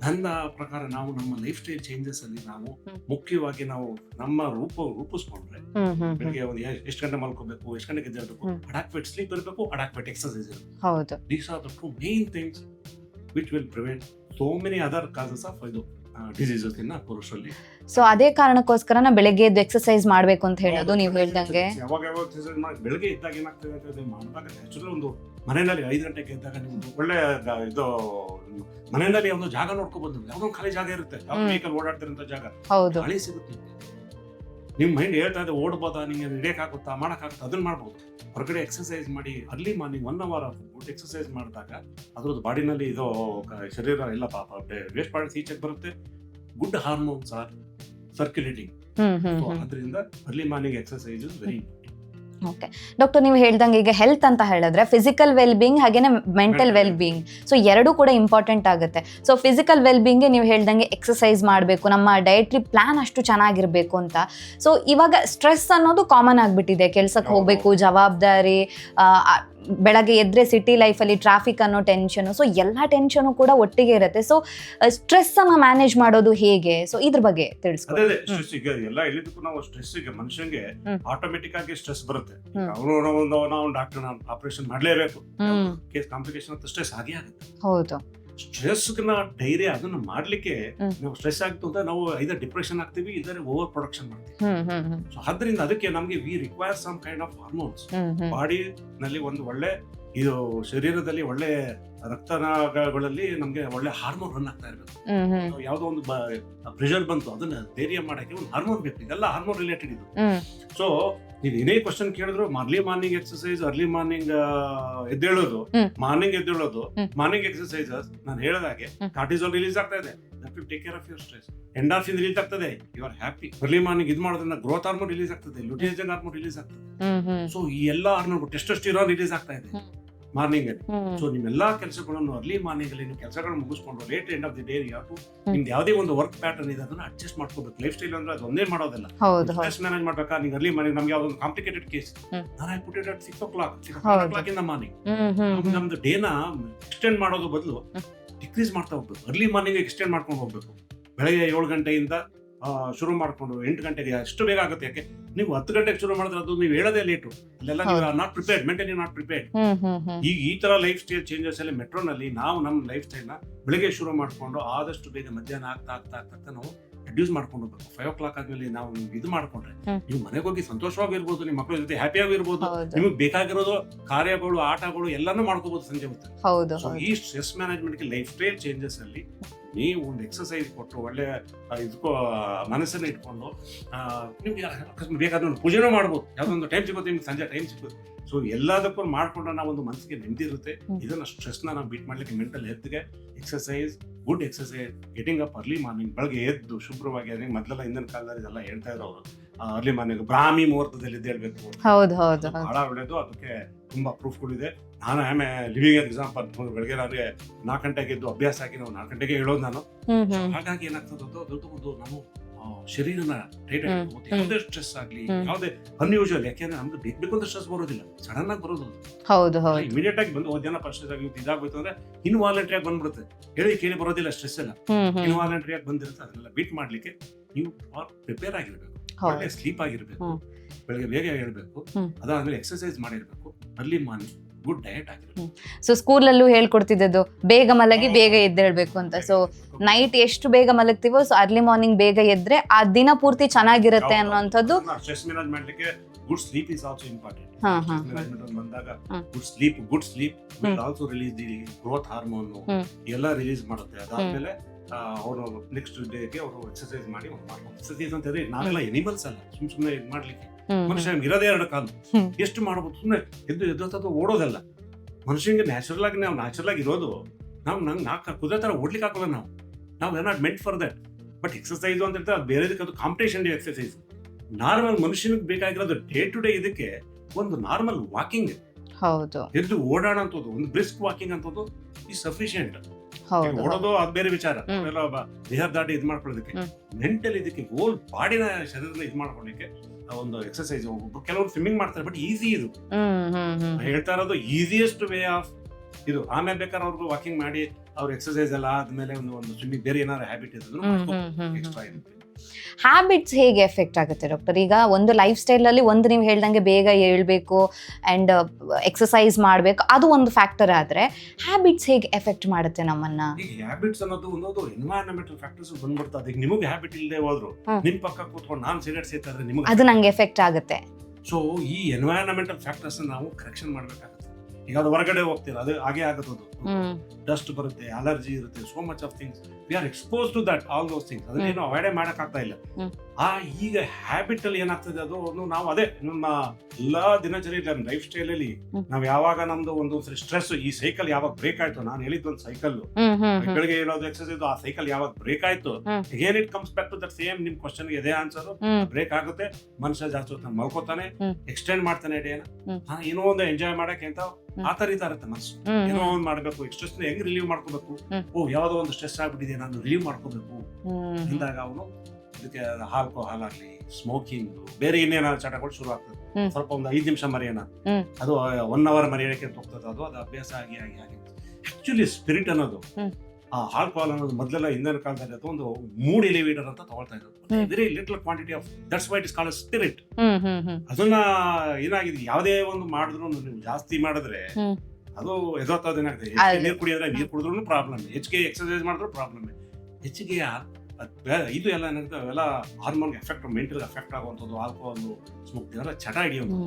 ನನ್ನ ಪ್ರಕಾರ ನಾವು ನಮ್ಮ ಲೈಫ್ ಸ್ಟೈಲ್ ಚೇಂಜಸ್ ಅಲ್ಲಿ ನಾವು ಮುಖ್ಯವಾಗಿ ನಾವು ನಮ್ಮ ರೂಪ ರೂಪಿಸ್ಕೊಂಡ್ರೆ ಬೆಳಿಗ್ಗೆ ಒಂದು ಎಷ್ಟು ಗಂಟೆ ಮಲ್ಕೋಬೇಕು ಎಷ್ಟು ಗಂಟೆಗೆ ಎದ್ದೇಳಬೇಕು ಅಡಾಕ್ ಅಡಾಕ್ವೇಟ್ ಸ್ಲೀಪ್ ಇರಬೇಕು ಪೆಟ್ ಎಕ್ಸರ್ಸೈಸ್ ಇರಬೇಕು. ಹೌದು. These are the two main things which will prevent so many other causes of ಇದು. ಡಿಸೀಸಸ್ ಇನ್ನ ಪುರುಷರಲ್ಲಿ ಸೊ ಅದೇ ಕಾರಣಕ್ಕೋಸ್ಕರ ನಾ ಬೆಳಗ್ಗೆ ಎದ್ದು ಎಕ್ಸರ್ಸೈಸ್ ಮಾಡಬೇಕು ಅಂತ ಹೇಳೋದು ನೀವು ಹೇಳ್ದಂಗೆ. ಯಾವಾಗ ಯಾವಾಗ exercise ಮಾಡಿ ಬೆಳಗ್ಗೆ ಇದ್ದಾಗ ಏನಾಗ್ತದೆ ಅಂತ ಮಾಡಿದಾಗ ಒಂದು ಮನೆಯಲ್ಲಿ ಐದು ಗಂಟೆಗೆ ಇದ್ದಾಗ ನಿಮ್ದು ಒಳ್ಳೆ ಗ- ಇದು ಮನೆಯಲ್ಲಿ ಒಂದು ಜಾಗ ನೋಡ್ಕೋಬಹುದು ಯಾವ್ದೋ ಒಂದು ಖಾಲಿ ಜಾಗ ಇರುತ್ತೆ. ಯಾವ ಹ್ಮ್. ವೆಹಿಕಲ್ ಓಡಾಡ್ತಿರಂತ ಜಾಗ. ಹೌದು. ಗಾಳಿ ಸಿಗುತ್ತೆ. ನಿಮ್ಗೆ. ನಿಮ್ ಮೈಂಡ್ ಹೇಳ್ತಾ ಇದೆ ಓಡ್ಬೋದಾ? ನಿಂಗೆ ನಡೆಯಕ್ಕಾಗುತ್ತಾ ಮಾಡೋಕ್ಕಾಗುತ್ತಾ? ಅದನ್ನು ಮಾಡ್ಬೋದು. ಹೊರಗಡೆ ಎಕ್ಸಸೈಸ್ ಮಾಡಿ early morning one hour good exercise ಮಾಡಿದಾಗ ಅದ್ರದ್ದು ಬಾಡಿನಲ್ಲಿ ಇದು ಶರೀರ ಎಲ್ಲ ಪಾಪ ವೇಸ್ಟ್ ಮಾಡಿ ಈಚೆಗೆ ಬರುತ್ತೆ. ಗುಡ್ ಹಾರ್ಮೋನ್ಸ್ ಆರ್ ಸರ್ಕ್ಯುಲೇಟಿಂಗ್ ಅದರಿಂದ early morning exercise is very okay. Doctor ನೀವು ಹೇಳ್ದಂಗೆ ಈಗ ಹೆಲ್ತ್ ಅಂತ ಹೇಳಿದ್ರೆ ಫಿಸಿಕಲ್ ವೆಲ್ ಬೀಯಿಂಗ್ ಹಾಗೇನೆ ಮೆಂಟಲ್ ವೆಲ್ ಬೀಯಿಂಗ್ ಸೊ ಎರಡೂ ಕೂಡ ಇಂಪಾರ್ಟೆಂಟ್ ಆಗುತ್ತೆ. ಸೊ ಫಿಸಿಕಲ್ ವೆಲ್ ಬೀಯಿಂಗ್ಗೆ ನೀವು ಹೇಳ್ದಂಗೆ ಎಕ್ಸಸೈಸ್ ಮಾಡಬೇಕು ನಮ್ಮ ಡಯಟ್ರಿ ಪ್ಲಾನ್ ಅಷ್ಟು ಚೆನ್ನಾಗಿರಬೇಕು ಅಂತ. ಸೊ ಇವಾಗ ಸ್ಟ್ರೆಸ್ ಅನ್ನೋದು ಕಾಮನ್ ಆಗಿಬಿಟ್ಟಿದೆ. ಕೆಲ್ಸಕ್ಕೆ. ಹೋಗಬೇಕು ಜವಾಬ್ದಾರಿ ಬೆಳಗ್ಗೆ ಎದ್ರೆ ಸಿಟಿ ಲೈಫಲ್ಲಿ ಟ್ರಾಫಿಕ್ ಅನ್ನೋ ಟೆನ್ಷನು ಸೊ ಎಲ್ಲ ಟೆನ್ಷನು ಕೂಡ ಒಟ್ಟಿಗೆ ಇರುತ್ತೆ. ಸೊ ಸ್ಟ್ರೆಸ್ ಅನ್ನ ಮ್ಯಾನೇಜ್ ಮಾಡೋದು ಹೇಗೆ? ಸೊ ಇದ್ರ ಬಗ್ಗೆ ತಿಳಿಸ್ಕೊಡಿ. ಸ್ಟ್ರೆಸ್ ಈಗ ಎಲ್ಲ ಎಲ್ಲಿದಕ್ಕೂ ನಾವು ಸ್ಟ್ರೆಸ್ ಈಗ ಮನುಷ್ಯಂಗೆ ಹ್ಮ್. ಆಟೋಮೆಟಿಕ್ ಆಗಿ ಸ್ಟ್ರೆಸ್ ಬರುತ್ತೆ. ಅವನು ನಾವು ಡಾಕ್ಟರ್ ಆಪರೇಷನ್ ಮಾಡ್ಲೇಬೇಕು. ಕೇಸ್ ಕಾಂಪ್ಲಿಕೇಶನ್ ಸ್ಟ್ರೆಸ್ ಆಗೇ ಆಗುತ್ತೆ. ಹೌದು. ಸ್ಟ್ರೆಸ್ನ ಧೈರ್ಯ ಅದನ್ನ ಮಾಡ್ಲಿಕ್ಕೆ. ನಾವು ಸ್ಟ್ರೆಸ್ ಆಗ್ತು ಅಂತ ನಾವು ಐದರ್ ಡಿಪ್ರೆಷನ್ ಆಗ್ತೀವಿ ಇದರ ಓವರ್ ಪ್ರೊಡಕ್ಷನ್ ಮಾಡ್ತೀವಿ. ಸೊ ಅದರಿಂದ ಅದಕ್ಕೆ ನಮಗೆ we require some kind of hormones body ನಲ್ಲಿ ಒಂದು ಒಳ್ಳೆ ಇದು ಶರೀರದಲ್ಲಿ ಒಳ್ಳೆ ರಕ್ತನಾಳಗಳಲ್ಲಿ ನಮ್ಗೆ ಒಳ್ಳೆ ಹಾರ್ಮೋನ್ ರನ್ ಆಗ್ತಾ ಇರಬೇಕು ಯಾವ್ದೋ ಒಂದು ಪ್ರೆಷರ್ ಬಂತು ಅದನ್ನ ಧೈರ್ಯ ಮಾಡಕ್ಕೆ ಒಂದು ಹಾರ್ಮೋನ್ ಬೇಕು. ಇದೆಲ್ಲ ಹಾರ್ಮೋನ್ ರಿಲೇಟೆಡ್ ಇದು. ಸೊ ನೀವು ಏನೇ ಕ್ವಶನ್ ಕೇಳಿದ್ರು early morning exercise early morning ಎದ್ದೇಳೋದು. Morning ಎದ್ದೇಳೋದು. ಮಾರ್ನಿಂಗ್ ಎಕ್ಸರ್ಸೈಸಸ್ ನಾನು ಹೇಳಿದಾಗೆ. ಕಾರ್ಟಿಸೋಲ್ ರಿಲೀಸ್ ಆಗ್ತಾ ಇದೆ take care of your stress endorphin release ಆಗ್ತದೆ. You are happy early morning ಇದು ಮಾಡೋದ್ರಿಂದ ಗ್ರೋತ್ ಹಾರ್ಮೋನ್ ರಿಲೀಸ್ ಆಗ್ತದೆ. ಲುಟೇಜನ್ ಹಾರ್ಮೋನ್ ರಿಲೀಸ್ ಆಗ್ತದೆ. ಸೊ ಈ ಎಲ್ಲ ಹಾರ್ಮೋನ್ ಟೆಸ್ಟೋಸ್ಟಿರಾನ್ ರಿಲೀಸ್ ಆಗ್ತಾ ಇದೆ. ಮಾರ್ನಿಂಗ್ ಅಲ್ಲಿ. ಸೊ ನಿಮ್ಮೆಲ್ಲಾ ಕೆಲಸಗಳನ್ನು ಅರ್ಲಿ ಮಾರ್ನಿಂಗ್ ಅಲ್ಲಿ ನೀವು ಕೆಲಸಗಳನ್ನು ಮುಗಿಸ್ಕೊಂಡು late end of the day ಯಾಕು. ನಿಮ್ದು ಯಾವುದೇ ಒಂದು ವರ್ಕ್ ಪ್ಯಾಟರ್ನ್ ಇದೆ ಅದನ್ನ ಅಡ್ಜಸ್ಟ್ ಮಾಡ್ಕೋಬೇಕು. ಲೈಫ್ ಸ್ಟೈಲ್ ಅಂದ್ರೆ ಅದು ಒಂದೇ ಮಾಡೋದಲ್ಲ. ಸ್ಟ್ರೆಸ್ ಮ್ಯಾನೇಜ್ ಮಾಡ್ಬೇಕಾ? ನೀವು ಅರ್ಲಿ ಮಾರ್ನಿಂಗ್ ನಮ್ಗೆ ಯಾವ್ದೊಂದು ಕಾಂಪ್ಲಿಕೇಟೆಡ್ ಕೇಸ್ ನಾನು ನಾನು put it at six o'clock six. O'clock ಇಂದ ಮಾರ್ನಿಂಗ್ ನಮ್ದು ಡೇನ ಎಕ್ಸ್ಟೆಂಡ್ ಮಾಡೋದು ಬದಲು ಡಿಕ್ರೀಸ್ ಮಾಡ್ತಾ ಹೋಗ್ಬೇಕು. ಅರ್ಲಿ ಮಾರ್ನಿಂಗ್ ಎಕ್ಸ್ಟೆಂಡ್ ಮಾಡ್ಕೊಂಡು ಹೋಗ್ಬೇಕು. ಬೆಳಗ್ಗೆ ಏಳು ಗಂಟೆಯಿಂದ ಶುರು ಮಾಡ್ಕೊಂಡು ಎಂಟು ಗಂಟೆಗೆ ಎಷ್ಟು ಬೇಗ ಆಗುತ್ತೆ. ಯಾಕೆ? ನೀವು ಹತ್ತು ಗಂಟೆಗೆ ಶುರು ಮಾಡಿದ್ರೆ ಅದು ನೀವು ಹೇಳೋದೇ ಲೇಟು ಇಲ್ಲೆಲ್ಲ ನೀವು not prepared mentally not prepared ಈಗ ಈ ತರ ಲೈಫ್ ಸ್ಟೈಲ್ ಚೇಂಜಸ್ ಅಲ್ಲಿ ಮೆಟ್ರೋನಲ್ಲಿ ನಾವು ನಮ್ಮ ಲೈಫ್ ಸ್ಟೈಲ್ನ ಬೆಳಿಗ್ಗೆ ಶುರು ಮಾಡಿಕೊಂಡು ಆದಷ್ಟು ಬೇಗ ಮಧ್ಯಾಹ್ನ ಆಗ್ತಾ ಆಗ್ತಾ ಆಗ್ತಾ ಆಗ್ತಾ ನಾವು ರೆಡ್ಯೂಸ್ ಮಾಡ್ಕೊಂಡು ಹೋಗ್ಬೇಕು. ಫೈವ್ ಓ ಕ್ಲಾಕ್ ಆದ್ಮೇಲೆ ನಾವು ಇದು ಮಾಡ್ಕೊಂಡ್ರೆ. ನೀವು ಮನೆಗೆ ಹೋಗಿ ಸಂತೋಷವಾಗಿರ್ಬೋದು ನಿಮ್ಮ ಮಕ್ಕಳ ಜೊತೆ ಹ್ಯಾಪಿಯಾಗಿ ಇರ್ಬೋದು ನಿಮಗೆ ಬೇಕಾಗಿರೋದು ಕಾರ್ಯಗಳು ಆಟಗಳು ಎಲ್ಲಾನು ಮಾಡ್ಕೋಬಹುದು ಸಂಜೆ ಹೊತ್ತು. ಈ stress management lifestyle changes ಅಲ್ಲಿ ನೀವು ಒಂದು ಎಕ್ಸಸೈಸ್ ಕೊಟ್ಟು ಒಳ್ಳೆ ಇದು ಇದಕ್ಕೋ ಮನಸ್ಸನ್ನ ಇಟ್ಕೊಂಡು ನಿಮ್ಗೆ ಅಕಸ್ಮಾತ್ ಬೇಕಾದ್ರೆ ಒಂದು ಪೂಜೆನೂ ಮಾಡ್ಬೋದು. ಯಾವ್ದೊಂದು ಟೈಮ್ ಸಿಗುತ್ತೆ ನಿಮ್ಗೆ ಸಂಜೆ ಟೈಮ್ ಸಿಗುತ್ತೆ ಸೊ ಎಲ್ಲದಕ್ಕೂ ಮಾಡ್ಕೊಂಡ್ರೆ ನಾವು ಒಂದು ಮನಸ್ಸಿಗೆ ನೆಮ್ಮದಿ ಇರುತ್ತೆ. ಇದನ್ನ ಸ್ಟ್ರೆಸ್ನ ನಾವು ಬೀಟ್ ಮಾಡ್ಲಿಕ್ಕೆ mental ಹೆಲ್ತ್ಗೆ exercise good exercise getting up early morning ಬೆಳಗ್ಗೆ ಎದ್ದು ಶುಭ್ರವಾಗಿ ಅದೇ ಮೊದಲೆಲ್ಲ ಹಿಂದಿನ ಕಾಲದಲ್ಲಿ ಇದೆಲ್ಲ ಹೇಳ್ತಾ ಇದ್ರು ಅವರು ಅರ್ಲಿ ಮಾರ್ನಿಂಗ್ ಬ್ರಾಹ್ಮಿ ಮುಹೂರ್ತದಲ್ಲಿ ಎದ್ದೇಳ್ಬೇಕು ಹೌದು ಹೌದು ಬಹಳ ಒಳ್ಳೇದು. ಅದಕ್ಕೆ ತುಂಬಾ ಪ್ರೂಫ್ಗಳಿದೆ ನಾನು ಆಮೆ ಲಿವಿಂಗ್ ಎಕ್ಸಾಂಪಲ್ ಬೆಳಗ್ಗೆ ನನಗೆ ನಾಲ್ಕು ಗಂಟೆಗೆ ಎದ್ದು ಅಭ್ಯಾಸ ಹಾಕಿ ನಾವು ನಾಲ್ಕು ಗಂಟೆಗೆ ಹೇಳೋದು ನಾನು. ಹಾಗಾಗಿ ಏನಾಗ್ತದೆ ಅದು ದೊಡ್ಡ ಒಂದು ನಾವು ಶರೀರನ ಟೈಟ್. ಆಗಿರ್ಬೋದು ಯಾವುದೇ ಸ್ಟ್ರೆಸ್ ಆಗ್ಲಿ. ಯಾವುದೇ ಅನ್ಯೂಶುವಲ್ ಯಾಕೆಂದ್ರೆ ನಮ್ಗೆ ಬೇಕು ಬೇಕು ಅಂತ ಸ್ಟ್ರೆಸ್ ಬರೋದಿಲ್ಲ. ಸಡನ್ ಆಗಿ ಬರೋದು ಹೌದು ಹೌದು. ಇಮಿಡಿಯೇಟ್ ಆಗಿ ಬಂದು ಜನ ಫಸ್ಟ್ ಆಗಿ ಇದಾಗೋಯ್ತು ಅಂದ್ರೆ ಇನ್ವಾಲಂಟ್ರಿ ಆಗಿ ಬಂದ್ಬಿಡುತ್ತೆ. ಹೇಳಿ ಕೇಳಿ ಬರೋದಿಲ್ಲ ಸ್ಟ್ರೆಸ್ ಎಲ್ಲ. ಇನ್ವಾಲಂಟ್ರಿ ಆಗಿ ಬಂದಿರುತ್ತೆ ಅದನ್ನೆಲ್ಲ ಬೀಟ್ ಮಾಡ್ಲಿಕ್ಕೆ ನೀವು ಪ್ರಿಪೇರ್ ಆಗಿರ್ಬೇಕು. ಒಳ್ಳೆ ಸ್ಲೀಪ್ ಆಗಿರ್ಬೇಕು. ಬೆಳಿಗ್ಗೆ ಬೇಗ ಹ್ಮ್. ಅದಾದ್ಮೇಲೆ ಎಕ್ಸರ್ಸೈಸ್ ಮಾಡಿರ್ಬೇಕು. ಅರ್ಲಿ ಮಾರ್ನಿಂಗ್ ಗುಡ್ ಡಯಟ್ ಆಗಿರುತ್ತೆ. ಸೊ ಸ್ಕೂಲಲ್ಲೂ ಹೇಳ್ಕೊಡ್ತಿದ್ದದ್ದು ಬೇಗ ಮಲಗಿ ಬೇಗ ಎದ್ದೇಳ್ಬೇಕು ಅಂತ. ಸೊ ನೈಟ್ ಎಷ್ಟು ಬೇಗ ಮಲಗ್ತೀವೋ ಸೊ ಅರ್ಲಿ ಮಾರ್ನಿಂಗ್ ಬೇಗ ಎದ್ರೆ ಆ ದಿನ ಪೂರ್ತಿ ಚೆನ್ನಾಗಿರುತ್ತೆ ಅನ್ನುವಂಥದ್ದು ಸ್ಟ್ರೆಸ್ ಮ್ಯಾನೇಜ್ ಮಾಡ್ಲಿಕ್ಕೆ good sleep is also important management ಬಂದಾಗ. Good sleep good sleep. Also release the growth hormone. ಎಲ್ಲ ರಿಲೀಸ್ ಮಾಡುತ್ತೆ. ಅದಾದ್ಮೇಲೆ ಅವರು ನೆಕ್ಸ್ಟ್ ಡೇಗೆ ಅವರು ಎಕ್ಸರ್ಸೈಸ್ ಮಾಡಿ ಎಕ್ಸರ್ಸೈಸ್ ಅಂತ ಹೇಳಿದ್ರೆ ನಾವೆಲ್ಲ ಎನಿಮಲ್ಸ್ ಅಲ್ಲ ಸುಮ್ ಸುಮ್ಮನೆ ಇದು ಮಾಡ್ಲಿಕ್ಕೆ. ಹ್ಮ್. ಮನುಷ್ಯ ಇರೋದೇ ಎರಡು ಕಾಲು. ಎಷ್ಟು ಮಾಡ್ಬೋದು? ಸುಮ್ಮನೆ ಎದ್ದು ಎದ್ದು ಓಡೋದಲ್ಲ. ಮನುಷ್ಯನಿಗೆ ನ್ಯಾಚುರಲ್ ಆಗಿ ನಾವು ನ್ಯಾಚುರಲ್ ಆಗಿ ಇರೋದು ನಾವು ನಂಗೆ ನಾಲ್ಕು ಕುದುರೆ ತರ ಓಡ್ಲಿಕ್ಕೆ ಹಾಕೋಲ್ಲ ನಾವು. ನಾವು are not meant for that but exercise ಅಂತ ಹೇಳ್ತಾರೆ ಅದು ಬೇರೆದಕ್ಕೆ ಅದು ಕಾಂಪಿಟೇಷನ್ ಎಕ್ಸರ್ಸೈಸ್ ನಾರ್ಮಲ್ ಮನುಷ್ಯನಿಗೆ ಬೇಕಾಗಿರೋದು ಡೇ ಟು ಡೇ ಇದಕ್ಕೆ ಒಂದು ನಾರ್ಮಲ್ ವಾಕಿಂಗ್ ಹೌದು. ಎದ್ದು ಓಡಾಡ ಅಂತದ್ದು ಒಂದು ಬ್ರಿಸ್ಕ್ ವಾಕಿಂಗ್ ಅಂತದ್ದು ಈ ಸಫಿಶಿಯಂಟ್ ಓಡೋದು ಅದ್ ಬೇರೆ ವಿಚಾರ. ದೇಹ ದಾಟಿ ಇದು ಮಾಡ್ಕೊಳ್ಳೋದಕ್ಕೆ. ಮೆಂಟಲ್ ಇದಕ್ಕೆ ಹೋಲ್ ಬಾಡಿನ ಶರೀರನ ಇದು ಮಾಡ್ಕೊಳ್ಳಿಕ್ಕೆ ಒಂದು ಎಕ್ಸಸೈಸ್ ಕೆಲವರು ಸ್ವಿಮ್ಮಿಂಗ್ ಮಾಡ್ತಾರೆ ಬಟ್ ಈಸಿ ಇದು. ಹ್ಮ್ ಹ್ಮ್ ಹ್ಮ್. ಹೇಳ್ತಾ ಇರೋದು ಈಸಿಯೆಸ್ಟ್ ವೇ ಆಫ್ ಇದು. ಆಮೇಲೆ ಬೇಕಾದ್ರೆ ಅವ್ರಿಗೆ ವಾಕಿಂಗ್ ಮಾಡಿ ಅವ್ರ ಎಕ್ಸಸೈಸ್ ಎಲ್ಲ ಆದ್ಮೇಲೆ ಒಂದು ಒಂದು ಸ್ವಿಮ್ಮಿಂಗ್ ಬೇರೆ ಏನಾದ್ರು ಹ್ಯಾಬಿಟ್ ಇದ್ರು ಎಕ್ಸ್ಟ್ರಾ ಇರುತ್ತೆ ಹ್ಯಾಬಿಟ್ಸ್ ಹೇಗೆ ಎಫೆಕ್ಟ್ ಆಗುತ್ತೆ ಡಾಕ್ಟರ್ ಈಗ ಒಂದು ಲೈಫ್ ಸ್ಟೈಲಲ್ಲಿ ಒಂದು ನೀವು ಹೇಳ್ದಂಗೆ ಬೇಗ ಏಳ್ಬೇಕು ಆ್ಯಂಡ್ ಎಕ್ಸಸೈಸ್ ಮಾಡಬೇಕು ಅದು ಒಂದು ಫ್ಯಾಕ್ಟರ್ ಆದರೆ ಹ್ಯಾಬಿಟ್ಸ್ ಹೇಗೆ ಎಫೆಕ್ಟ್ ಮಾಡುತ್ತೆ ನಮ್ಮನ್ನ? ಹ್ಯಾಬಿಟ್ಸ್ ಅನ್ನೋದು ಒಂದೊಂದು ಎನ್ವೈರನ್ಮೆಂಟಲ್ ಫ್ಯಾಕ್ಟರ್ಸ್ ಬಂದ್ಬಿಡ್ತದೆ ಈಗ ನಿಮಗೆ ಹ್ಯಾಬಿಟ್ ಇಲ್ಲದೆ ಹೋದ್ರು ನಿಮ್ಮ ಪಕ್ಕ ಕೂತ್ಕೊಂಡು ನಾನು ಸಿಗರೇಟ್ ಸೇರ್ತಾರೆ ನಿಮಗೆ ಅದು ನಂಗೆ ಎಫೆಕ್ಟ್ ಆಗುತ್ತೆ. ಸೊ ಈ ಎನ್ವೈರನ್ಮೆಂಟಲ್ ಫ್ಯಾಕ್ಟರ್ಸ್ ನಾವು ಕರೆಕ್ಷನ್ ಮಾಡಬೇಕಾಗುತ್ತೆ. ಈಗ ಅದು ಹೊರಗಡೆ ಹೋಗ್ತೀರ ಅದು ಹಾಗೆ ಆಗುತ್ತದು. ಹ್ಮ್. ಡಸ್ಟ್ ಬರುತ್ತೆ ಅಲರ್ಜಿ ಇರುತ್ತೆ so much of things we are expose to that all those things ಅದನ್ನೇನು ಅವಾಯ್ಡೇ ಮಾಡಕ್ ಆಗ್ತಾ ಇಲ್ಲ. ಆ ಈಗ ಹ್ಯಾಬಿಟ್ ಅಲ್ಲಿ ಏನಾಗ್ತದೆ ಅದು? ನಾವು ಅದೇ ನಮ್ಮ ಎಲ್ಲಾ ದಿನಚರಿ ಲೈಫ್ ಸ್ಟೈಲ್ ಅಲ್ಲಿ. ನಾವ್ ಯಾವಾಗ ನಮ್ದು ಒಂದು ಸ್ಟ್ರೆಸ್ ಈ ಸೈಕಲ್ ಯಾವಾಗ ಬ್ರೇಕ್ ಆಯ್ತು ನಾನು ಹೇಳಿದ್ದು ಒಂದು ಸೈಕಲ್ ಬೆಳಿಗ್ಗೆ ಹೇಳೋದು ಎಕ್ಸರ್ಸೈಸ್ ಆ ಸೈಕಲ್ ಯಾವಾಗ ಬ್ರೇಕ್ ಆಯ್ತು. And it comes back to that same ನಿಮ್ ಕ್ವಶನ್ ಎದೆ ಆನ್ಸರ್ ಬ್ರೇಕ್ ಆಗುತ್ತೆ ಮನುಷ್ಯ ಜಾಸ್ತಿ ಹೊತ್ತು ಮಲ್ಕೋತಾನೆ ಎಕ್ಸ್ಟೆಂಡ್ ಮಾಡ್ತಾನೆ ಡೇನ. ಏನೋ ಒಂದು ಎಂಜಾಯ್ ಮಾಡಕ್ಕೆ ಅಂತ ಆತರ ಇದಾರತ್ತೆ ಇರುತ್ತೆ ಮನಸ್ಸು ಏನೋ ಒಂದು ಮಾಡ್ಬೇಕು ಸ್ಟ್ರೆಸ್ ಹೆಂಗ್ ರಿಲೀವ್ ಮಾಡ್ಕೋಬೇಕು. ಓ ಯಾವ್ದೋ ಒಂದು ಸ್ಟ್ರೆಸ್ ಆಗ್ಬಿಟ್ಟಿದೆ ನಾನು ರಿಲೀವ್ ಮಾಡ್ಕೋಬೇಕು. ಅಂದಾಗ ಅವನು ಇದಕ್ಕೆ ಆಲ್ಕೋಹಾಲ್ ಆಗ್ಲಿ ಸ್ಮೋಕಿಂಗ್ ಬೇರೆ ಇನ್ನೇನಾದ್ರು ಚಟಗಳು ಶುರು ಆಗ್ತದೆ. ಸ್ವಲ್ಪ ಒಂದು ಐದು ನಿಮಿಷ ಮರೆಯೋಣ. ಅದು ಒನ್ ಅವರ್ ಮರೆಯೋಕೆ ಹೋಗ್ತದೆ. ಅದು ಅದು ಅಭ್ಯಾಸ ಆಗಿ ಆಗಿ ಆಗಿ. ಆಕ್ಚುಲಿ ಸ್ಪಿರಿಟ್ ಅನ್ನೋದು ಆ ಆಲ್ಕೋಹಾಲ್ ಅನ್ನೋದು ಮೊದಲೆಲ್ಲ ಹಿಂದಿನ ಕಾಲದಲ್ಲಿ ಅದು ಒಂದು ಮೂಡ್ ಎಲಿವೇಟರ್ ಅಂತ ತಗೊಳ್ತಾ ಇದ್ರು. Very little quantity of that's white is call spirit ಅದನ್ನ ಏನಾಗಿದೆ ಯಾವುದೇ ಒಂದು ಮಾಡಿದ್ರು ನೀವು ಜಾಸ್ತಿ ಮಾಡಿದ್ರೆ. ಅದು ಎದೋತ್ತದ ಏನಾಗ್ತದೆ ನೀರು ಕುಡಿಯೋದ್ರೆ ನೀರು ಕುಡಿದ್ರು ಪ್ರಾಬ್ಲಮ್ ಹೆಚ್ಚಿಗೆ ಎಕ್ಸರ್ಸೈಸ್ ಮಾಡಿದ್ರು ಪ್ರಾಬ್ಲಮ್ ಹೆಚ್ಚಿಗೆ ಇದು ಎಲ್ಲ ಏನಾಗುತ್ತೆ ಅವೆಲ್ಲ ಹಾರ್ಮೋನ್ ಎಫೆಕ್ಟ್ ಮೆಂಟಲ್ ಎಫೆಕ್ಟ್ ಆಗುವಂಥದ್ದು ಆಲ್ಕೋಹಾಲ್ ಸ್ಮೋಕ್ ಇದೆಲ್ಲ ಚಟ ಹಿಡಿಯೋದು